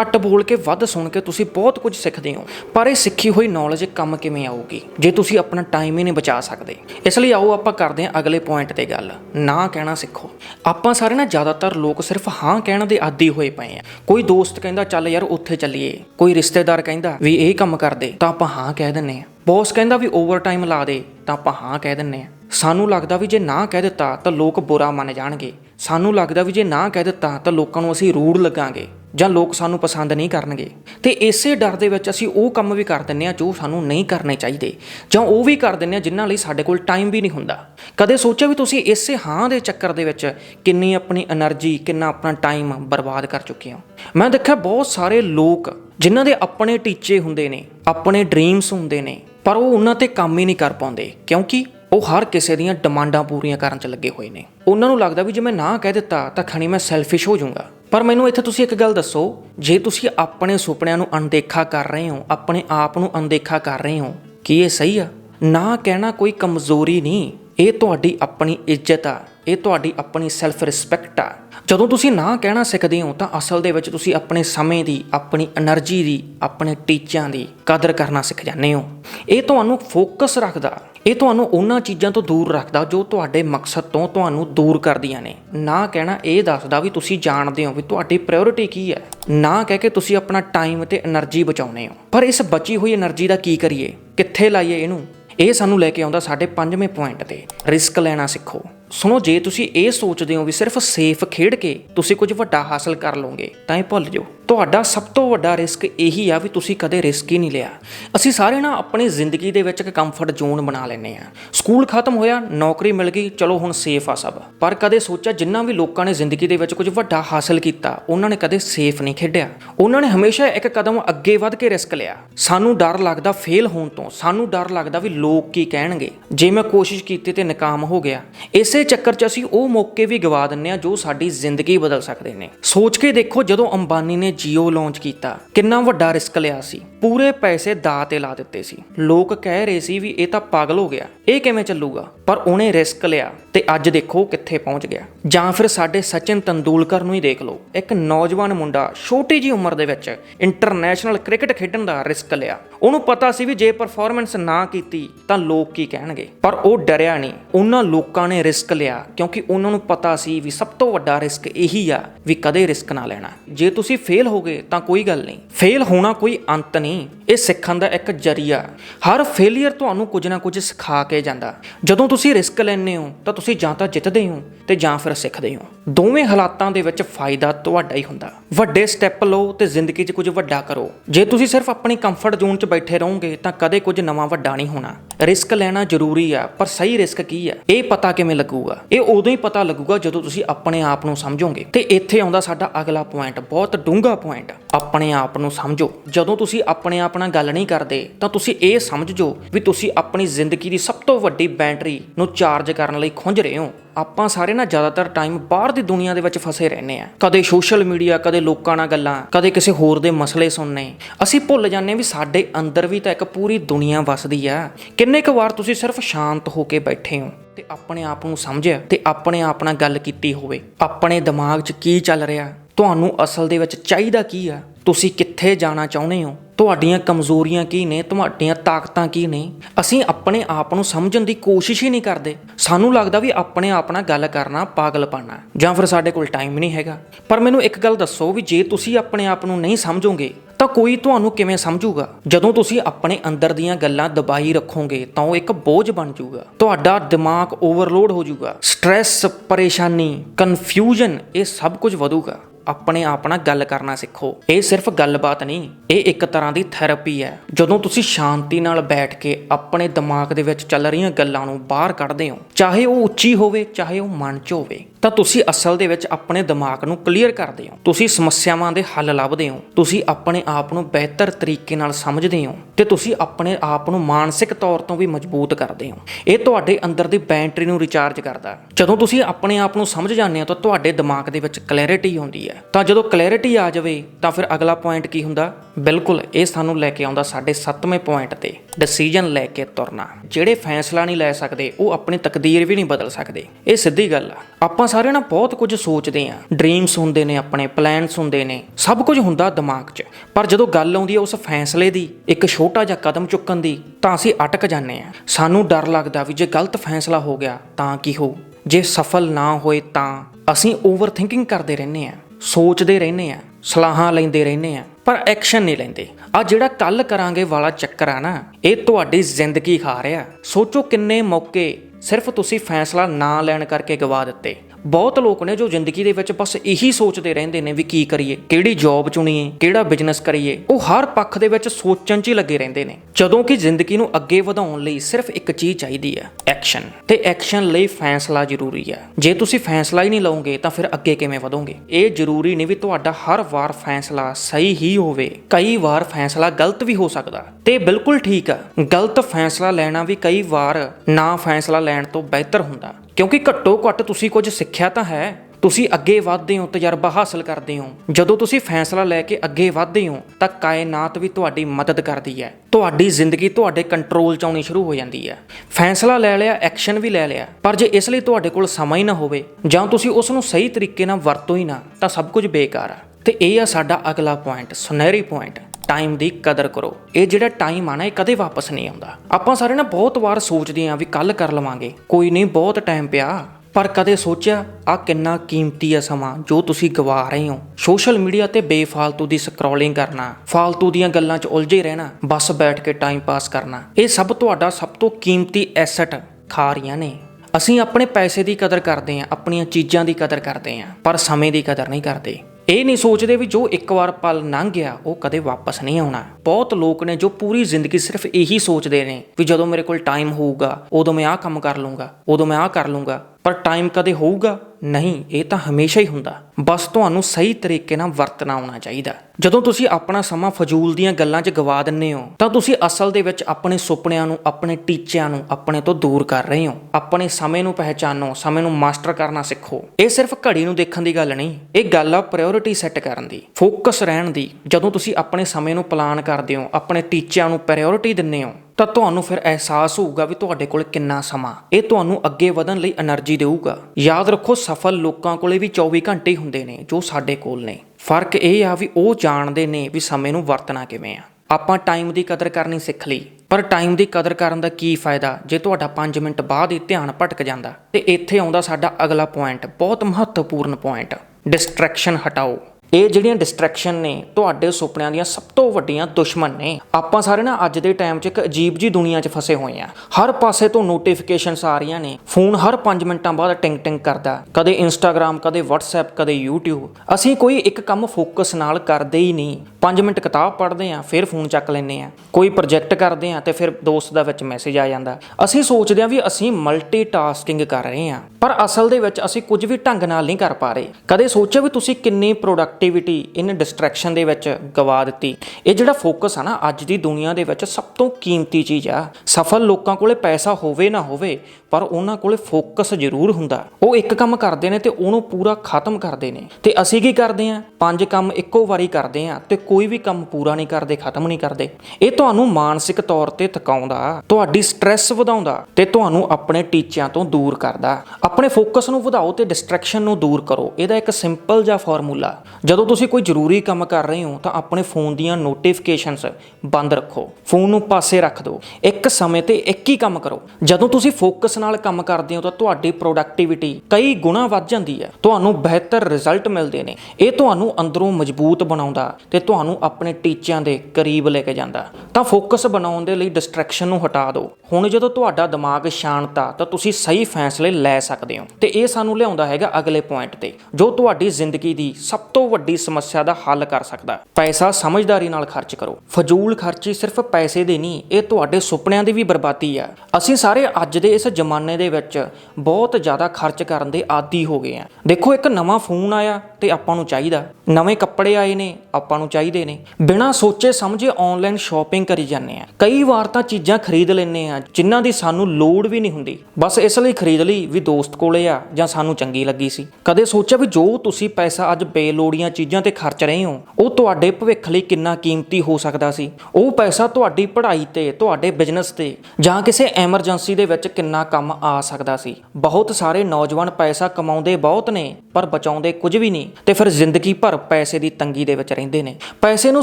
ਘੱਟ ਬੋਲ ਕੇ ਵੱਧ ਸੁਣ ਕੇ ਤੁਸੀਂ ਬਹੁਤ ਕੁਝ ਸਿੱਖਦੇ ਹੋ, ਪਰ ਇਹ ਸਿੱਖੀ ਹੋਈ ਨੌਲੇਜ ਕੰਮ ਕਿਵੇਂ ਆਊਗੀ? ਜੇ ਤੁਸੀਂ ਆਪਣਾ ਟਾਈਮ ਹੀ ਨਹੀਂ ਬਚਾ ਸਕਦੇ। ਇਸ ਲਈ ਆਓ ਆਪਾਂ ਕਰਦੇ ਹਾਂ ਅਗਲੇ ਪੁਆਇੰਟ ਤੇ ਗੱਲ। ਨਾ ਕਹਿਣਾ ਸਿੱਖੋ। ਆਪਾਂ ਸਾਰੇ ਨਾ ਜ਼ਿਆਦਾਤਰ ਲੋਕ ਸਿਰਫ ਹਾਂ ਕਹਿਣ ਦੇ ਆਦੀ ਹੋਏ ਪਏ ਆ ਕੋਈ ਦੋਸਤ ਕਹਿੰਦਾ, ਚੱਲ ਯਾਰ, ਉੱਥੇ ਚੱਲੀਏ। ਕੋਈ ਰਿਸ਼ਤੇਦਾਰ ਕਹਿੰਦਾ, ਵੀ ਇਹ ਕੰਮ ਕਰਦੇ। ਤਾਂ ਆਪਾਂ ਹਾਂ ਕਹਿ ਦਿੰਨੇ ਆ ਬੌਸ ਕਹਿੰਦਾ ਵੀ ਓਵਰ ਟਾਈਮ ਲਾ ਦੇ, ਤਾਂ ਆਪਾਂ ਹਾਂ ਕਹਿ ਦਿੰਨੇ ਆ। ਸਾਨੂੰ ਲੱਗਦਾ ਵੀ ਜੇ ਨਾ ਕਹਿ ਦਿੱਤਾ, ਤਾਂ ਲੋਕ ਬੁਰਾ ਮੰਨ ਜਾਣਗੇ। ਸਾਨੂੰ ਲੱਗਦਾ ਵੀ ਜੇ ਨਾ ਕਹਿ ਦਿੱਤਾ, ਤਾਂ ਲੋਕਾਂ ਨੂੰ ਅਸੀਂ ਰੂੜ ਲੱਗਾਂਗੇ, ਜਾਂ ਲੋਕ ਸਾਨੂੰ ਪਸੰਦ ਨਹੀਂ ਕਰਨਗੇ। ਤੇ ਇਸੇ ਡਰ ਦੇ ਵਿੱਚ ਅਸੀਂ ਉਹ ਕੰਮ ਵੀ ਕਰ ਦਿੰਨੇ ਆ ਜੋ ਸਾਨੂੰ ਨਹੀਂ ਕਰਨੇ ਚਾਹੀਦੇ, ਜਾਂ ਉਹ ਵੀ ਕਰ ਦਿੰਨੇ ਆ ਜਿਨ੍ਹਾਂ ਲਈ ਸਾਡੇ ਕੋਲ ਟਾਈਮ ਵੀ ਨਹੀਂ ਹੁੰਦਾ। ਕਦੇ ਸੋਚਿਆ ਵੀ ਤੁਸੀਂ ਇਸੇ ਹਾਂ ਦੇ ਚੱਕਰ ਦੇ ਵਿੱਚ ਕਿੰਨੀ ਆਪਣੀ એનર્ਜੀ, ਕਿੰਨਾ ਆਪਣਾ ਟਾਈਮ ਬਰਬਾਦ ਕਰ ਚੁੱਕੇ ਹੋ? ਮੈਂ ਦੇਖਿਆ ਬਹੁਤ ਸਾਰੇ ਲੋਕ, ਜਿਨ੍ਹਾਂ ਦੇ ਆਪਣੇ ਟੀਚੇ ਹੁੰਦੇ ਨੇ, ਆਪਣੇ ਡ੍ਰੀਮਸ ਹੁੰਦੇ ਨੇ ਪਰ ਉਹ ਉਹਨਾਂ ਤੇ ਕੰਮ ਹੀ ਨਹੀਂ ਕਰ ਪਾਉਂਦੇ, ਕਿਉਂਕਿ ਉਹ ਹਰ ਕਿਸੇ ਦੀਆਂ ਡਿਮਾਂਡਾਂ ਪੂਰੀਆਂ ਕਰਨ 'ਚ ਲੱਗੇ ਹੋਏ ਨੇ। ਉਹਨਾਂ ਨੂੰ ਲੱਗਦਾ ਵੀ ਜੇ ਮੈਂ ਨਾ ਕਹਿ ਦਿੱਤਾ, ਤਾਂ ਖਣੀ ਮੈਂ ਸੈਲਫਿਸ਼ ਹੋ ਜਾਊਂਗਾ। ਪਰ ਮੈਨੂੰ ਇੱਥੇ ਤੁਸੀਂ ਇੱਕ ਗੱਲ ਦੱਸੋ, ਜੇ ਤੁਸੀਂ ਆਪਣੇ ਸੁਪਨਿਆਂ ਨੂੰ ਅਣਦੇਖਾ ਕਰ ਰਹੇ ਹੋ, ਆਪਣੇ ਆਪ ਨੂੰ ਅਣਦੇਖਾ ਕਰ ਰਹੇ ਹੋ, ਕੀ ਇਹ ਸਹੀ ਆ? ਨਾ ਕਹਿਣਾ ਕੋਈ ਕਮਜ਼ੋਰੀ ਨਹੀਂ, ਇਹ ਤੁਹਾਡੀ ਆਪਣੀ ਇੱਜ਼ਤ ਆ, ਇਹ ਤੁਹਾਡੀ ਆਪਣੀ ਸੈਲਫ ਰਿਸਪੈਕਟ ਆ। ਜਦੋਂ ਤੁਸੀਂ ਨਾ ਕਹਿਣਾ ਸਿੱਖਦੇ ਹੋ ਤਾਂ ਅਸਲ ਦੇ ਵਿੱਚ ਤੁਸੀਂ ਆਪਣੇ ਸਮੇਂ ਦੀ, ਆਪਣੀ એનર્ਜੀ ਦੀ, ਆਪਣੇ ਟੀਚਿਆਂ ਦੀ ਕਦਰ ਕਰਨਾ ਸਿੱਖ ਜਾਂਦੇ ਹੋ। ਇਹ ਤੁਹਾਨੂੰ ਫੋਕਸ ਰੱਖਦਾ, ਇਹ ਤੁਹਾਨੂੰ ਉਹਨਾਂ ਚੀਜ਼ਾਂ ਤੋਂ ਦੂਰ ਰੱਖਦਾ ਜੋ ਤੁਹਾਡੇ ਮਕਸਦ ਤੋਂ ਤੁਹਾਨੂੰ ਦੂਰ ਕਰਦੀਆਂ ਨੇ। ਨਾ ਕਹਿਣਾ ਇਹ ਦੱਸਦਾ ਵੀ ਤੁਸੀਂ ਜਾਣਦੇ ਹੋ ਵੀ ਤੁਹਾਡੀ ਪ੍ਰਾਇੋਰਟੀ ਕੀ ਹੈ। ਨਾ ਕਹਿ ਕੇ ਤੁਸੀਂ ਆਪਣਾ ਟਾਈਮ ਤੇ એનર્ਜੀ ਬਚਾਉਨੇ ਹੋ। ਪਰ ਇਸ ਬਚੀ ਹੋਈ એનર્ਜੀ ਦਾ ਕੀ ਕਰੀਏ? ਕਿੱਥੇ ਲਾਈਏ ਇਹਨੂੰ? ਇਹ ਸਾਨੂੰ ਲੈ ਕੇ ਆਉਂਦਾ ਸਾਡੇ ਪੰਜਵੇਂ ਪੁਆਇੰਟ ਤੇ ਰਿਸਕ ਲੈਣਾ ਸਿੱਖੋ। ਸੁਣੋ ਜੇ ਤੁਸੀਂ ਇਹ ਸੋਚਦੇ ਹੋ ਵੀ ਸਿਰਫ ਸੇਫ ਖੇਡ ਕੇ ਤੁਸੀਂ ਕੁਝ ਵੱਡਾ ਹਾਸਲ ਕਰ ਲਓਗੇ, ਤਾਂ ਇਹ ਭੁੱਲ ਜਾਓ। ਤੁਹਾਡਾ ਸਭ ਤੋਂ ਵੱਡਾ ਰਿਸਕ ਇਹੀ ਆ ਵੀ ਤੁਸੀਂ ਕਦੇ ਰਿਸਕ ਹੀ ਨਹੀਂ ਲਿਆ। ਅਸੀਂ ਸਾਰੇ ਨਾ ਆਪਣੀ ਜ਼ਿੰਦਗੀ ਦੇ ਵਿੱਚ ਇੱਕ ਕੰਫਰਟ ਜ਼ੋਨ ਬਣਾ ਲੈਨੇ ਆ ਸਕੂਲ ਖਤਮ ਹੋਇਆ, ਨੌਕਰੀ ਮਿਲ ਗਈ, ਚਲੋ ਹੁਣ ਸੇਫ ਆ ਸਭ। ਪਰ ਕਦੇ ਸੋਚਿਆ ਜਿੰਨਾ ਵੀ ਲੋਕਾਂ ਨੇ ਜ਼ਿੰਦਗੀ ਦੇ ਵਿੱਚ ਕੁਝ ਵੱਡਾ ਹਾਸਲ ਕੀਤਾ, ਉਹਨਾਂ ਨੇ ਕਦੇ ਸੇਫ ਨਹੀਂ ਖੇਡਿਆ। ਉਹਨਾਂ ਨੇ ਹਮੇਸ਼ਾ ਇੱਕ ਕਦਮ ਅੱਗੇ ਵੱਧ ਕੇ ਰਿਸਕ ਲਿਆ। ਸਾਨੂੰ ਡਰ ਲੱਗਦਾ ਫੇਲ ਹੋਣ ਤੋਂ, ਸਾਨੂੰ ਡਰ ਲੱਗਦਾ ਵੀ ਲੋਕ ਕੀ ਕਹਿਣਗੇ। ਜੇ ਮੈਂ ਕੋਸ਼ਿਸ਼ ਕੀਤੀ ਤੇ ਨਾਕਾਮ ਹੋ ਗਿਆ। ਇਸੇ ਚੱਕਰ 'ਚ ਅਸੀਂ ਉਹ ਮੌਕੇ ਵੀ ਗਵਾ ਦਿੰਨੇ ਆ ਜੋ ਸਾਡੀ ਜ਼ਿੰਦਗੀ ਬਦਲ ਸਕਦੇ ਨੇ। ਸੋਚ ਕੇ ਦੇਖੋ ਜਦੋਂ ਅੰਬਾਨੀ ਨੇ ਜੀਓ ਲਾਂਚ ਕੀਤਾ, ਕਿੰਨਾ ਵੱਡਾ ਰਿਸਕ ਲਿਆ ਸੀ। ਪੂਰੇ ਪੈਸੇ ਦਾ ਤੇ ਲਾ ਦਿੱਤੇ ਸੀ। ਲੋਕ ਕਹਿ ਰਹੇ ਸੀ ਵੀ ਇਹ ਤਾਂ ਪਾਗਲ ਹੋ ਗਿਆ, ਇਹ ਕਿਵੇਂ ਚੱਲੂਗਾ? ਪਰ ਉਹਨੇ ਰਿਸਕ ਲਿਆ ਤੇ ਅੱਜ ਦੇਖੋ ਕਿੱਥੇ ਪਹੁੰਚ ਗਿਆ। ਜਾਂ ਫਿਰ ਸਾਡੇ ਸਚਿਨ ਤੰਦੂਲਕਰ ਨੂੰ ਹੀ ਦੇਖ ਲਓ। ਇੱਕ ਨੌਜਵਾਨ ਮੁੰਡਾ ਛੋਟੀ ਜੀ ਉਮਰ ਦੇ ਵਿੱਚ ਇੰਟਰਨੈਸ਼ਨਲ ਕ੍ਰਿਕਟ ਖੇਡਣ ਦਾ ਰਿਸਕ ਲਿਆ। ਉਹਨੂੰ ਪਤਾ ਸੀ ਵੀ ਜੇ ਪਰਫਾਰਮੈਂਸ ਨਾ ਕੀਤੀ ਤਾਂ ਲੋਕ ਕੀ ਕਹਿਣਗੇ। ਪਰ ਉਹ ਡਰਿਆ ਨਹੀਂ। ਉਹਨਾਂ ਲੋਕਾਂ ਨੇ ਰਿਸਕ ਲਿਆ ਕਿਉਂਕਿ ਉਹਨਾਂ ਨੂੰ ਪਤਾ ਸੀ ਵੀ ਸਭ ਤੋਂ ਵੱਡਾ ਰਿਸਕ ਇਹੀ ਆ ਵੀ ਕਦੇ ਰਿਸਕ ਨਾ ਲੈਣਾ। ਜੇ ਤੁਸੀਂ ਫੇਲ ਹੋ ਗਏ ਤਾਂ ਕੋਈ ਗੱਲ ਨਹੀਂ। ਫੇਲ ਹੋਣਾ ਕੋਈ ਅੰਤ ਨਹੀਂ। ਇਹ ਸਿੱਖਣ ਦਾ ਇੱਕ ਜਰੀਆ। ਹਰ ਫੇਲਿਅਰ ਤੁਹਾਨੂੰ ਕੁਝ ਨਾ ਕੁਝ ਸਿਖਾ ਕੇ ਜਾਂਦਾ। ਜਦੋਂ ਤੁਸੀਂ ਰਿਸਕ ਲੈਂਦੇ ਹੋ ਤਾਂ ਤੁਸੀਂ ਜਾਂ ਤਾਂ ਜਿੱਤਦੇ ਹੋ ਤੇ ਜਾਂ ਫਿਰ ਸਿੱਖਦੇ ਹੋ। ਦੋਵੇਂ ਹਾਲਾਤਾਂ ਦੇ ਵਿੱਚ ਫਾਇਦਾ ਤੁਹਾਡਾ ਹੀ ਹੁੰਦਾ। ਵੱਡੇ ਸਟੈਪ ਲਓ ਤੇ ਜ਼ਿੰਦਗੀ 'ਚ ਕੁਝ ਵੱਡਾ ਕਰੋ। ਜੇ ਤੁਸੀਂ ਸਿਰਫ ਆਪਣੀ ਕੰਫਰਟ ਜ਼ੋਨ 'ਚ ਬੈਠੇ ਰਹੋਗੇ, ਤਾਂ ਕਦੇ ਕੁਝ ਨਵਾਂ ਵੱਡਾ ਨਹੀਂ ਹੋਣਾ। ਰਿਸਕ ਲੈਣਾ ਜ਼ਰੂਰੀ ਆ, ਪਰ ਸਹੀ ਰਿਸਕ ਕੀ ਆ? ਇਹ ਪਤਾ ਕਿਵੇਂ ਲੱਗੂਗਾ? ਇਹ ਉਦੋਂ ਹੀ ਪਤਾ ਲੱਗੂਗਾ ਜਦੋਂ ਤੁਸੀਂ ਆਪਣੇ ਆਪ ਨੂੰ ਸਮਝੋਗੇ। ਤੇ ਇੱਥੇ ਆਉਂਦਾ ਸਾਡਾ ਅਗਲਾ ਪੁਆਇੰਟ ਬਹੁਤ ਡੂੰਘਾ ਪੁਆਇੰਟ ਆਪਣੇ ਆਪ ਨੂੰ ਸਮਝੋ। ਜਦੋਂ ਤੁਸੀਂ ਆਪਣੇ ਆਪ ਨਾਲ ਗੱਲ ਨਹੀਂ ਕਰਦੇ, ਤਾਂ ਤੁਸੀਂ ਇਹ ਸਮਝੋ ਵੀ ਤੁਸੀਂ ਆਪਣੀ ਜ਼ਿੰਦਗੀ ਦੀ ਸਭ ਤੋਂ ਵੱਡੀ ਬੈਟਰੀ ਨੂੰ ਚਾਰਜ ਕਰਨ ਲਈ ਖੁੰਝ ਰਹੇ ਹੋ। ਆਪਾਂ ਸਾਰੇ ਨਾ ਜ਼ਿਆਦਾਤਰ ਟਾਈਮ ਬਾਹਰ ਦੀ ਦੁਨੀਆ ਦੇ ਵਿੱਚ ਫਸੇ ਰਹਿੰਦੇ ਆ ਕਦੇ ਸੋਸ਼ਲ ਮੀਡੀਆ ਕਦੇ ਲੋਕਾਂ ਨਾਲ ਗੱਲਾਂ, ਕਦੇ ਕਿਸੇ ਹੋਰ ਦੇ ਮਸਲੇ ਸੁਣਨੇ। ਅਸੀਂ ਭੁੱਲ ਜਾਂਦੇ ਹਾਂ ਵੀ ਸਾਡੇ ਅੰਦਰ ਵੀ ਤਾਂ ਇੱਕ ਪੂਰੀ ਦੁਨੀਆ ਵਸਦੀ ਆ। ਕਿੰਨੇ ਕੁ ਵਾਰ ਤੁਸੀਂ ਸਿਰਫ ਸ਼ਾਂਤ ਹੋ ਕੇ ਬੈਠੇ ਹੋ ਤੇ ਆਪਣੇ ਆਪ ਨੂੰ ਸਮਝਿਆ ਤੇ ਆਪਣੇ ਆਪ ਨਾਲ ਗੱਲ ਕੀਤੀ ਹੋਵੇ। ਆਪਣੇ ਦਿਮਾਗ 'ਚ ਕੀ ਚੱਲ ਰਿਹਾ? ਤੁਹਾਨੂੰ ਅਸਲ ਦੇ ਵਿੱਚ ਚਾਹੀਦਾ ਕੀ ਆ? ਤੁਸੀਂ ਕਿੱਥੇ ਜਾਣਾ ਚਾਹੁੰਦੇ ਹੋ? ਤੁਹਾਡੀਆਂ ਕਮਜ਼ੋਰੀਆਂ ਕੀ ਨੇ, ਤੁਹਾਡੀਆਂ ਤਾਕਤਾਂ ਕੀ ਨੇ? ਅਸੀਂ ਆਪਣੇ ਆਪ ਨੂੰ ਸਮਝਣ ਦੀ ਕੋਸ਼ਿਸ਼ ਹੀ ਨਹੀਂ ਕਰਦੇ। ਸਾਨੂੰ ਲੱਗਦਾ ਵੀ ਆਪਣੇ ਆਪ ਨਾਲ ਗੱਲ ਕਰਨਾ ਪਾਗਲਪਨ ਆ ਜਾਂ ਫਿਰ ਸਾਡੇ ਕੋਲ ਟਾਈਮ ਨਹੀਂ ਹੈਗਾ। ਪਰ ਮੈਨੂੰ ਇੱਕ ਗੱਲ ਦੱਸੋ ਵੀ ਜੇ ਤੁਸੀਂ ਆਪਣੇ ਆਪ ਨੂੰ ਨਹੀਂ ਸਮਝੋਗੇ, ਤਾਂ ਕੋਈ ਤੁਹਾਨੂੰ ਕਿਵੇਂ ਸਮਝੂਗਾ? ਜਦੋਂ ਤੁਸੀਂ ਆਪਣੇ ਅੰਦਰ ਦੀਆਂ ਗੱਲਾਂ ਦਬਾਈ ਰੱਖੋਗੇ, ਤਾਂ ਉਹ ਇੱਕ ਬੋਝ ਬਣ ਜਾਊਗਾ ਤੁਹਾਡਾ ਦਿਮਾਗ ਓਵਰਲੋਡ ਹੋ ਜਾਊਗਾ ਸਟ੍ਰੈਸ ਪਰੇਸ਼ਾਨੀ ਕਨਫਿਊਜ਼ਨ ਇਹ ਸਭ ਕੁਝ ਵਧੂਗਾ। ਆਪਣੇ ਆਪ ਨਾਲ ਗੱਲ ਕਰਨਾ ਸਿੱਖੋ। ਇਹ ਸਿਰਫ ਗੱਲਬਾਤ ਨਹੀਂ, ਇਹ ਇੱਕ ਤਰ੍ਹਾਂ ਦੀ ਥੈਰੇਪੀ ਹੈ। ਜਦੋਂ ਤੁਸੀਂ ਸ਼ਾਂਤੀ ਨਾਲ ਬੈਠ ਕੇ ਆਪਣੇ ਦਿਮਾਗ ਦੇ ਵਿੱਚ ਚੱਲ ਰਹੀਆਂ ਗੱਲਾਂ ਨੂੰ ਬਾਹਰ ਕੱਢਦੇ ਹੋ, ਚਾਹੇ ਉਹ ਉੱਚੀ ਹੋਵੇ, ਚਾਹੇ ਉਹ ਮਨ 'ਚ ਹੋਵੇ ਤਾਂ ਤੁਸੀਂ ਅਸਲ ਦੇ ਵਿੱਚ ਆਪਣੇ ਦਿਮਾਗ ਨੂੰ ਕਲੀਅਰ ਕਰਦੇ ਹੋ। ਤੁਸੀਂ ਸਮੱਸਿਆਵਾਂ ਦੇ ਹੱਲ ਲੱਭਦੇ ਹੋ। ਤੁਸੀਂ ਆਪਣੇ ਆਪ ਨੂੰ ਬਿਹਤਰ ਤਰੀਕੇ ਨਾਲ ਸਮਝਦੇ ਹੋ ਤੇ ਤੁਸੀਂ ਆਪਣੇ ਆਪ ਨੂੰ ਮਾਨਸਿਕ ਤੌਰ ਤੋਂ ਵੀ ਮਜ਼ਬੂਤ ਕਰਦੇ ਹੋ। ਇਹ ਤੁਹਾਡੇ ਅੰਦਰ ਦੀ ਬੈਟਰੀ ਨੂੰ ਰਿਚਾਰਜ ਕਰਦਾ ਹੈ। ਜਦੋਂ ਤੁਸੀਂ ਆਪਣੇ ਆਪ ਨੂੰ ਸਮਝ ਜਾਂਦੇ ਹੋ ਤਾਂ ਤੁਹਾਡੇ ਦਿਮਾਗ ਦੇ ਵਿੱਚ ਕਲੈਰਿਟੀ ਹੁੰਦੀ ਹੈ। ਤਾਂ ਜਦੋਂ ਕਲੈਰਿਟੀ ਆ ਜਾਵੇ ਤਾਂ ਫਿਰ ਅਗਲਾ ਪੁਆਇੰਟ ਕੀ ਹੁੰਦਾ? ਬਿਲਕੁਲ, ਇਹ ਸਾਨੂੰ ਲੈ ਕੇ ਆਉਂਦਾ ਸਾਡੇ 7ਵੇਂ ਪੁਆਇੰਟ ਤੇ। ਡਿਸੀਜਨ ਲੈ ਕੇ ਤੁਰਨਾ। ਜਿਹੜੇ ਫੈਸਲਾ ਨਹੀਂ ਲੈ ਸਕਦੇ, ਉਹ ਆਪਣੀ ਤਕਦੀਰ ਵੀ ਨਹੀਂ ਬਦਲ ਸਕਦੇ। ਇਹ ਸਿੱਧੀ ਗੱਲ ਆ। ਆਪਾਂ ਸਾਰੇ ਨਾ ਬਹੁਤ ਕੁਝ ਸੋਚਦੇ ਆ ਡ੍ਰੀਮਸ ਹੁੰਦੇ ਨੇ ਆਪਣੇ ਪਲਾਨਸ ਹੁੰਦੇ ਨੇ। ਸਭ ਕੁਝ ਹੁੰਦਾ ਦਿਮਾਗ 'ਚ। ਪਰ ਜਦੋਂ ਗੱਲ ਆਉਂਦੀ ਹੈ ਉਸ ਫੈਸਲੇ ਦੀ, ਇੱਕ ਛੋਟਾ ਜਿਹਾ ਕਦਮ ਚੁੱਕਣ ਦੀ, ਤਾਂ ਅਸੀਂ ਅਟਕ ਜਾਂਦੇ ਆ ਸਾਨੂੰ ਡਰ ਲੱਗਦਾ ਵੀ ਜੇ ਗਲਤ ਫੈਸਲਾ ਹੋ ਗਿਆ, ਤਾਂ ਕੀ ਹੋ? ਜੇ ਸਫਲ ਨਾ ਹੋਏ, ਤਾਂ ਅਸੀਂ ਓਵਰ ਥਿੰਕਿੰਗ ਕਰਦੇ ਰਹਿੰਦੇ ਆ ਸੋਚਦੇ ਰਹਿੰਦੇ ਆ ਸਲਾਹਾਂ ਲੈਂਦੇ ਰਹਿੰਦੇ ਆ ਪਰ ਐਕਸ਼ਨ ਨਹੀਂ ਲੈਂਦੇ। ਆ ਜਿਹੜਾ ਕੱਲ ਕਰਾਂਗੇ ਵਾਲਾ ਚੱਕਰ ਆ ਨਾ, ਇਹ ਤੁਹਾਡੀ ਜ਼ਿੰਦਗੀ ਖਾ ਰਿਹਾ। ਸੋਚੋ ਕਿੰਨੇ ਮੌਕੇ ਸਿਰਫ ਤੁਸੀਂ ਫੈਸਲਾ ਨਾ ਲੈਣ ਕਰਕੇ ਗਵਾ ਦਿੱਤੇ। ਬਹੁਤ ਲੋਕ ਨੇ ਜੋ ਜ਼ਿੰਦਗੀ ਦੇ ਵਿੱਚ ਬਸ ਇਹੀ ਸੋਚਦੇ ਰਹਿੰਦੇ ਨੇ ਵੀ ਕੀ ਕਰੀਏ, ਕਿਹੜੀ ਜੌਬ ਚੁਣੀਏ, ਕਿਹੜਾ ਬਿਜ਼ਨਸ ਕਰੀਏ। ਉਹ ਹਰ ਪੱਖ ਦੇ ਵਿੱਚ ਸੋਚਣ 'ਚ ਹੀ ਲੱਗੇ ਰਹਿੰਦੇ ਨੇ। ਜਦੋਂ ਕਿ ਜ਼ਿੰਦਗੀ ਨੂੰ ਅੱਗੇ ਵਧਾਉਣ ਲਈ ਸਿਰਫ ਇੱਕ ਚੀਜ਼ ਚਾਹੀਦੀ ਹੈ ਐਕਸ਼ਨ ਤੇ ਐਕਸ਼ਨ ਲਈ ਫੈਸਲਾ ਜ਼ਰੂਰੀ ਹੈ। ਜੇ ਤੁਸੀਂ ਫੈਸਲਾ ਹੀ ਨਹੀਂ ਲਓਗੇ, ਤਾਂ ਫਿਰ ਅੱਗੇ ਕਿਵੇਂ ਵਧੋਗੇ? ਇਹ ਜ਼ਰੂਰੀ ਨਹੀਂ ਵੀ ਤੁਹਾਡਾ ਹਰ ਵਾਰ ਫੈਸਲਾ ਸਹੀ ਹੀ ਹੋਵੇ। ਕਈ ਵਾਰ ਫੈਸਲਾ ਗਲਤ ਵੀ ਹੋ ਸਕਦਾ। ਤੇ ਬਿਲਕੁਲ ਠੀਕ ਆ। ਗਲਤ ਫੈਸਲਾ ਲੈਣਾ ਵੀ ਕਈ ਵਾਰ ਨਾ ਫੈਸਲਾ ਲੈਣ ਤੋਂ ਬਿਹਤਰ ਹੁੰਦਾ। ਕਿਉਂਕਿ ਘੱਟੋ ਘੱਟ ਤੁਸੀਂ ਕੁਝ ਸਿੱਖਿਆ ਤਾਂ ਹੈ। ਤੁਸੀਂ ਅੱਗੇ ਵਧਦੇ ਹੋ, ਤਜਰਬਾ ਹਾਸਲ ਕਰਦੇ ਹੋ। ਜਦੋਂ ਤੁਸੀਂ ਫੈਸਲਾ ਲੈ ਕੇ ਅੱਗੇ ਵਧਦੇ ਹੋ, ਤਾਂ ਕਾਇਨਾਤ ਵੀ ਤੁਹਾਡੀ ਮਦਦ ਕਰਦੀ ਹੈ। ਤੁਹਾਡੀ ਜ਼ਿੰਦਗੀ ਤੁਹਾਡੇ ਕੰਟਰੋਲ 'ਚ ਆਉਣੀ ਸ਼ੁਰੂ ਹੋ ਜਾਂਦੀ ਹੈ। ਫੈਸਲਾ ਲੈ ਲਿਆ, ਐਕਸ਼ਨ ਵੀ ਲੈ ਲਿਆ। ਪਰ ਜੇ ਇਸ ਲਈ ਤੁਹਾਡੇ ਕੋਲ ਸਮਾਂ ਹੀ ਨਾ ਹੋਵੇ, ਜਾਂ ਤੁਸੀਂ ਉਸ ਨੂੰ ਸਹੀ ਤਰੀਕੇ ਨਾਲ ਵਰਤੋ ਹੀ ਨਾ, ਤਾਂ ਸਭ ਕੁਝ ਬੇਕਾਰ ਆ। ਤੇ ਇਹ ਆ ਸਾਡਾ ਅਗਲਾ ਪੁਆਇੰਟ ਸੁਨਹਿਰੀ ਪੁਆਇੰਟ ਟਾਈਮ ਦੀ ਕਦਰ ਕਰੋ। ਇਹ ਜਿਹੜਾ ਟਾਈਮ ਆ ਨਾ, ਇਹ ਕਦੇ ਵਾਪਸ ਨਹੀਂ ਆਉਂਦਾ। ਆਪਾਂ ਸਾਰੇ ਨਾ ਬਹੁਤ ਵਾਰ ਸੋਚਦੇ ਆਂ ਵੀ ਕੱਲ ਕਰ ਲਵਾਂਗੇ। ਕੋਈ ਨਹੀਂ, ਬਹੁਤ ਟਾਈਮ ਪਿਆ। ਪਰ ਕਦੇ ਸੋਚਿਆ ਆ ਕਿੰਨਾ ਕੀਮਤੀ ਆ ਸਮਾਂ ਜੋ ਤੁਸੀਂ ਗਵਾ ਰਹੇ ਹੋ। ਸੋਸ਼ਲ ਮੀਡੀਆ ਤੇ ਬੇਫਾਲਤੂ ਦੀ ਸਕਰੋਲਿੰਗ ਕਰਨਾ, ਫਾਲਤੂ ਦੀਆਂ ਗੱਲਾਂ 'ਚ ਉਲਝੇ ਰਹਿਣਾ, ਬਸ ਬੈਠ ਕੇ ਟਾਈਮ ਪਾਸ ਕਰਨਾ, ਇਹ ਸਭ ਤੁਹਾਡਾ ਸਭ ਤੋਂ ਕੀਮਤੀ ਐਸੈਟ ਖਾ ਰਹੀਆਂ ਨੇ। ਅਸੀਂ ਆਪਣੇ ਪੈਸੇ ਦੀ ਕਦਰ ਕਰਦੇ ਆਂ ਆਪਣੀਆਂ ਚੀਜ਼ਾਂ ਦੀ ਕਦਰ ਕਰਦੇ ਆਂ ਪਰ ਸਮੇਂ ਦੀ ਕਦਰ ਨਹੀਂ ਕਰਦੇ। ਇਹ ਨਹੀਂ ਸੋਚਦੇ ਵੀ ਜੋ ਇੱਕ ਵਾਰ ਪਲ ਲੰਘ ਗਿਆ, ਉਹ ਕਦੇ ਵਾਪਸ ਨਹੀਂ ਆਉਣਾ। ਬਹੁਤ ਲੋਕ ਨੇ ਜੋ ਪੂਰੀ ਜ਼ਿੰਦਗੀ ਸਿਰਫ ਇਹੀ ਸੋਚਦੇ ਨੇ ਵੀ ਜਦੋਂ ਮੇਰੇ ਕੋਲ ਟਾਈਮ ਹੋਊਗਾ, ਉਦੋਂ ਮੈਂ ਆਹ ਕੰਮ ਕਰ ਲੂੰਗਾ ਉਦੋਂ ਮੈਂ ਆਹ ਕਰ ਲੂੰਗਾ ਪਰ ਟਾਈਮ ਕਦੇ ਹੋਊਗਾ? ਨਹੀਂ, ਇਹ ਤਾਂ ਹਮੇਸ਼ਾ ਹੀ ਹੁੰਦਾ। ਬਸ ਤੁਹਾਨੂੰ ਸਹੀ ਤਰੀਕੇ ਨਾਲ ਵਰਤਣਾ ਆਉਣਾ ਚਾਹੀਦਾ। ਜਦੋਂ ਤੁਸੀਂ ਆਪਣਾ ਸਮਾਂ ਫਜ਼ੂਲ ਦੀਆਂ ਗੱਲਾਂ 'ਚ ਗਵਾ ਦਿੰਨੇ ਹੋ, ਤਾਂ ਤੁਸੀਂ ਅਸਲ ਦੇ ਵਿੱਚ ਆਪਣੇ ਸੁਪਨਿਆਂ ਨੂੰ, ਆਪਣੇ ਟੀਚਿਆਂ ਨੂੰ, ਆਪਣੇ ਤੋਂ ਦੂਰ ਕਰ ਰਹੇ ਹੋ। ਆਪਣੇ ਸਮੇਂ ਨੂੰ ਪਹਿਚਾਨੋ, ਸਮੇਂ ਨੂੰ ਮਾਸਟਰ ਕਰਨਾ ਸਿੱਖੋ। ਇਹ ਸਿਰਫ ਘੜੀ ਨੂੰ ਦੇਖਣ ਦੀ ਗੱਲ ਨਹੀਂ, ਇਹ ਗੱਲ ਆ ਪ੍ਰਾਇੋਰਟੀ ਸੈੱਟ ਕਰਨ ਦੀ। ਫੋਕਸ ਰਹਿਣ ਦੀ। ਜਦੋਂ ਤੁਸੀਂ ਆਪਣੇ ਸਮੇਂ ਨੂੰ ਪਲਾਨ ਕਰਦੇ ਹੋ, ਆਪਣੇ ਟੀਚਿਆਂ ਨੂੰ ਪ੍ਰਾਇੋਰਟੀ ਦਿੰਨੇ ਹੋ, ਤਾਂ ਤੁਹਾਨੂੰ ਫਿਰ ਅਹਿਸਾਸ ਹੋਊਗਾ ਵੀ ਤੁਹਾਡੇ ਕੋਲ ਕਿੰਨਾ ਸਮਾਂ। ਇਹ ਤੁਹਾਨੂੰ ਅੱਗੇ ਵਧਣ ਲਈ એનર્ਜੀ ਦੇਊਗਾ। ਯਾਦ ਰੱਖੋ ਸਫਲ ਲੋਕਾਂ ਕੋਲੇ ਵੀ 24 ਘੰਟੇ ਹੀ ਹੁੰਦੇ ਨੇ, ਜੋ ਸਾਡੇ ਕੋਲ ਨੇ। ਫ਼ਰਕ ਇਹ ਆ ਵੀ ਉਹ ਜਾਣਦੇ ਨੇ ਵੀ ਸਮੇਂ ਨੂੰ ਵਰਤਣਾ ਕਿਵੇਂ ਆ। ਆਪਾਂ ਟਾਈਮ ਦੀ ਕਦਰ ਕਰਨੀ ਸਿੱਖ ਲਈ, ਪਰ ਟਾਈਮ ਦੀ ਕਦਰ ਕਰਨ ਦਾ ਕੀ ਫਾਇਦਾ ਜੇ ਤੁਹਾਡਾ 5 ਮਿੰਟ ਬਾਅਦ ਹੀ ਧਿਆਨ ਭਟਕ ਜਾਂਦਾ? ਤੇ ਇੱਥੇ ਆਉਂਦਾ ਸਾਡਾ ਅਗਲਾ ਪੁਆਇੰਟ, ਬਹੁਤ ਮਹੱਤਵਪੂਰਨ ਪੁਆਇੰਟ, ਡਿਸਟਰੈਕਸ਼ਨ ਹਟਾਓ। ਇਹ ਜਿਹੜੀਆਂ ਡਿਸਟਰੈਕਸ਼ਨ ਨੇ, ਤੁਹਾਡੇ ਸੁਪਨਿਆਂ ਦੀਆਂ ਸਭ ਤੋਂ ਵੱਡੀਆਂ ਦੁਸ਼ਮਣ ਨੇ। ਆਪਾਂ ਸਾਰੇ ਨਾ ਅੱਜ ਦੇ ਟਾਈਮ 'ਚ ਇੱਕ ਅਜੀਬ ਜੀ ਦੁਨੀਆ 'ਚ ਫਸੇ ਹੋਏ ਆ ਹਰ ਪਾਸੇ ਤੋਂ ਨੋਟੀਫਿਕੇਸ਼ਨਸ ਆ ਰਹੀਆਂ ਨੇ। ਫੋਨ ਹਰ 5 ਮਿੰਟਾਂ ਬਾਅਦ ਟਿੰਗ ਟਿੰਗ ਕਰਦਾ। ਕਦੇ ਇੰਸਟਾਗ੍ਰam ਕਦੇ WhatsApp, ਕਦੇ YouTube ਅਸੀਂ ਕੋਈ ਇੱਕ ਕੰਮ ਫੋਕਸ ਨਾਲ ਕਰਦੇ ਹੀ ਨਹੀਂ। 5 ਮਿੰਟ ਕਿਤਾਬ ਪੜ੍ਹਦੇ ਆ ਫਿਰ ਫੋਨ ਚੱਕ ਲੈਂਦੇ ਆ ਕੋਈ ਪ੍ਰੋਜੈਕਟ ਕਰਦੇ ਆ ਤੇ ਫਿਰ ਦੋਸਤ ਦਾ ਵਿੱਚ ਮੈਸੇਜ ਆ ਜਾਂਦਾ। ਅਸੀਂ ਸੋਚਦੇ ਆ ਵੀ ਅਸੀਂ ਮਲਟੀਟਾਸਕਿੰਗ ਕਰ ਰਹੇ ਆ ਪਰ ਅਸਲ ਦੇ ਵਿੱਚ ਅਸੀਂ ਕੁਝ ਵੀ ਢੰਗ ਨਾਲ ਨਹੀਂ ਕਰ ਪਾ ਰਹੇ। ਕਦੇ ਸੋਚਿਆ ਵੀ ਤੁਸੀਂ ਕਿੰਨੀ ਪ੍ਰੋਡਕਟਿਵਿਟੀ ਇਨ ਡਿਸਟਰੈਕਸ਼ਨ ਦੇ ਵਿੱਚ ਗਵਾ ਦਿੱਤੀ? ਇਹ ਜਿਹੜਾ ਫੋਕਸ ਆ ਨਾ, ਅੱਜ ਦੀ ਦੁਨੀਆ ਦੇ ਵਿੱਚ ਸਭ ਤੋਂ ਕੀਮਤੀ ਚੀਜ਼ ਆ। ਸਫਲ ਲੋਕਾਂ ਕੋਲੇ ਪੈਸਾ ਹੋਵੇ ਨਾ ਹੋਵੇ ਪਰ ਉਹਨਾਂ ਕੋਲੇ ਫੋਕਸ ਜ਼ਰੂਰ ਹੁੰਦਾ। ਉਹ ਇੱਕ ਕੰਮ ਕਰਦੇ ਨੇ ਤੇ ਉਹਨੂੰ ਪੂਰਾ ਖਤਮ ਕਰਦੇ ਨੇ। ਤੇ ਅਸੀਂ ਕੀ ਕਰਦੇ ਆ ਪੰਜ ਕੰਮ ਇੱਕੋ ਵਾਰੀ ਕਰਦੇ ਆ ਤੇ ਕੋਈ ਵੀ ਕੰਮ ਪੂਰਾ ਨਹੀਂ ਕਰਦੇ, ਖਤਮ ਨਹੀਂ ਕਰਦੇ। ਇਹ ਤੁਹਾਨੂੰ ਮਾਨਸਿਕ ਤੌਰ ਤੇ ਥਕਾਉਂਦਾ, ਤੁਹਾਡੀ ਸਟ੍ਰੈਸ ਵਧਾਉਂਦਾ ਤੇ ਤੁਹਾਨੂੰ ਆਪਣੇ ਟੀਚਿਆਂ ਤੋਂ ਦੂਰ ਕਰਦਾ। ਆਪਣੇ ਫੋਕਸ ਨੂੰ ਵਧਾਓ ਤੇ ਡਿਸਟਰੈਕਸ਼ਨ ਨੂੰ ਦੂਰ ਕਰੋ। ਇਹਦਾ ਇੱਕ ਸਿੰਪਲ ਜਿਹਾ ਫਾਰਮੂਲਾ। ਜਦੋਂ ਤੁਸੀਂ ਕੋਈ ਜ਼ਰੂਰੀ ਕੰਮ ਕਰ ਰਹੇ ਹੋ ਤਾਂ ਆਪਣੇ ਫੋਨ ਦੀਆਂ ਨੋਟੀਫਿਕੇਸ਼ਨਸ ਬੰਦ ਰੱਖੋ। ਫੋਨ ਨੂੰ ਪਾਸੇ ਰੱਖ ਦਿਓ। ਇੱਕ ਸਮੇਂ ਤੇ ਇੱਕ ਹੀ ਕੰਮ ਕਰੋ। ਜਦੋਂ ਤੁਸੀਂ ਫੋਕਸ ਨਾਲ ਕੰਮ ਕਰਦੇ ਹੋ ਤਾਂ ਤੁਹਾਡੀ ਪ੍ਰੋਡਕਟਿਵਿਟੀ ਕਈ ਗੁਣਾ ਵੱਧ ਜਾਂਦੀ ਹੈ। ਤੁਹਾਨੂੰ ਬਿਹਤਰ ਰਿਜ਼ਲਟ ਮਿਲਦੇ ਨੇ। ਇਹ ਤੁਹਾਨੂੰ ਅੰਦਰੋਂ ਮਜ਼ਬੂਤ ਬਣਾਉਂਦਾ ਤੇ ਤੁਹਾਨੂੰ ਆਪਣੇ ਟੀਚਿਆਂ ਦੇ ਕਰੀਬ ਲੈ ਕੇ ਜਾਂਦਾ। ਤਾਂ ਫੋਕਸ ਬਣਾਉਣ ਦੇ ਲਈ ਡਿਸਟਰੈਕਸ਼ਨ ਨੂੰ ਹਟਾ ਦਿਓ। ਹੁਣ ਜਦੋਂ ਤੁਹਾਡਾ ਦਿਮਾਗ ਸ਼ਾਂਤ ਆ, ਤਾਂ ਤੁਸੀਂ ਸਹੀ ਫੈਸਲੇ ਲੈ ਸਕਦੇ ਹੋ। ਤੇ ਇਹ ਸਾਨੂੰ ਲਿਆਉਂਦਾ ਹੈਗਾ ਅਗਲੇ ਪੁਆਇੰਟ ਤੇ, ਜੋ ਤੁਹਾਡੀ ਜ਼ਿੰਦਗੀ ਦੀ ਸਭ ਤੋਂ ਵੱਡੀ ਸਮੱਸਿਆ ਦਾ ਹੱਲ ਕਰ ਸਕਦਾ। ਪੈਸਾ ਸਮਝਦਾਰੀ ਨਾਲ ਖਰਚ ਕਰੋ। ਫਜ਼ੂਲ ਖਰਚੀ ਸਿਰਫ ਪੈਸੇ ਦੇ ਨਹੀਂ, ਇਹ ਤੁਹਾਡੇ ਸੁਪਨਿਆਂ ਦੀ ਵੀ ਬਰਬਾਦੀ ਆ। ਅਸੀਂ ਸਾਰੇ ਅੱਜ ਦੇ ਇਸ ਜ਼ਮਾਨੇ ਦੇ ਵਿੱਚ ਬਹੁਤ ਜ਼ਿਆਦਾ ਖਰਚ ਕਰਨ ਦੇ ਆਦੀ ਹੋ ਗਏ ਆ। ਦੇਖੋ ਇੱਕ ਨਵਾਂ ਫੋਨ ਆਇਆ। ਤੇ ਆਪਾਂ ਨੂੰ ਚਾਹੀਦਾ। ਨਵੇਂ ਕੱਪੜੇ ਆਏ ਨੇ, ਆਪਾਂ ਨੂੰ ਚਾਹੀਦੇ ਨੇ। ਬਿਨਾਂ ਸੋਚੇ ਸਮਝੇ ਆਨਲਾਈਨ ਸ਼ਾਪਿੰਗ ਕਰੀ ਜਾਂਦੇ ਆ। ਕਈ ਵਾਰ ਤਾਂ ਚੀਜ਼ਾਂ ਖਰੀਦ ਲੈਂਦੇ ਆ, ਜਿਨ੍ਹਾਂ ਦੀ ਸਾਨੂੰ ਲੋੜ ਵੀ ਨਹੀਂ ਹੁੰਦੀ। ਬਸ ਇਸ ਲਈ ਖਰੀਦ ਲਈ ਵੀ ਦੋਸਤ ਕੋਲੇ ਆ, ਜਾਂ ਸਾਨੂੰ ਚੰਗੀ ਲੱਗੀ ਸੀ। ਕਦੇ ਸੋਚਿਆ ਵੀ ਜੋ ਤੁਸੀਂ ਪੈਸਾ ਅੱਜ ਬੇਲੋੜੀਆਂ ਚੀਜ਼ਾਂ ਤੇ ਖਰਚ ਰਹੇ ਹੋ, ਉਹ ਤੁਹਾਡੇ ਭਵਿੱਖ ਲਈ ਕਿੰਨਾ ਕੀਮਤੀ ਹੋ ਸਕਦਾ ਸੀ? ਉਹ ਪੈਸਾ ਤੁਹਾਡੀ ਪੜ੍ਹਾਈ ਤੇ, ਤੁਹਾਡੇ ਬਿਜ਼ਨਸ ਤੇ, ਜਾਂ ਕਿਸੇ ਐਮਰਜੈਂਸੀ ਦੇ ਵਿੱਚ ਕਿੰਨਾ ਕੰਮ ਆ ਸਕਦਾ ਸੀ? ਬਹੁਤ ਸਾਰੇ ਨੌਜਵਾਨ ਪੈਸਾ ਕਮਾਉਂਦੇ ਬਹੁਤ ਨੇ, ਪਰ ਬਚਾਉਂਦੇ ਕੁਝ ਵੀ ਨਹੀਂ। ਤੇ ਫਿਰ ਜ਼ਿੰਦਗੀ ਭਰ ਪੈਸੇ ਦੀ ਤੰਗੀ ਦੇ ਵਿੱਚ ਰਹਿੰਦੇ ਨੇ। ਪੈਸੇ ਨੂੰ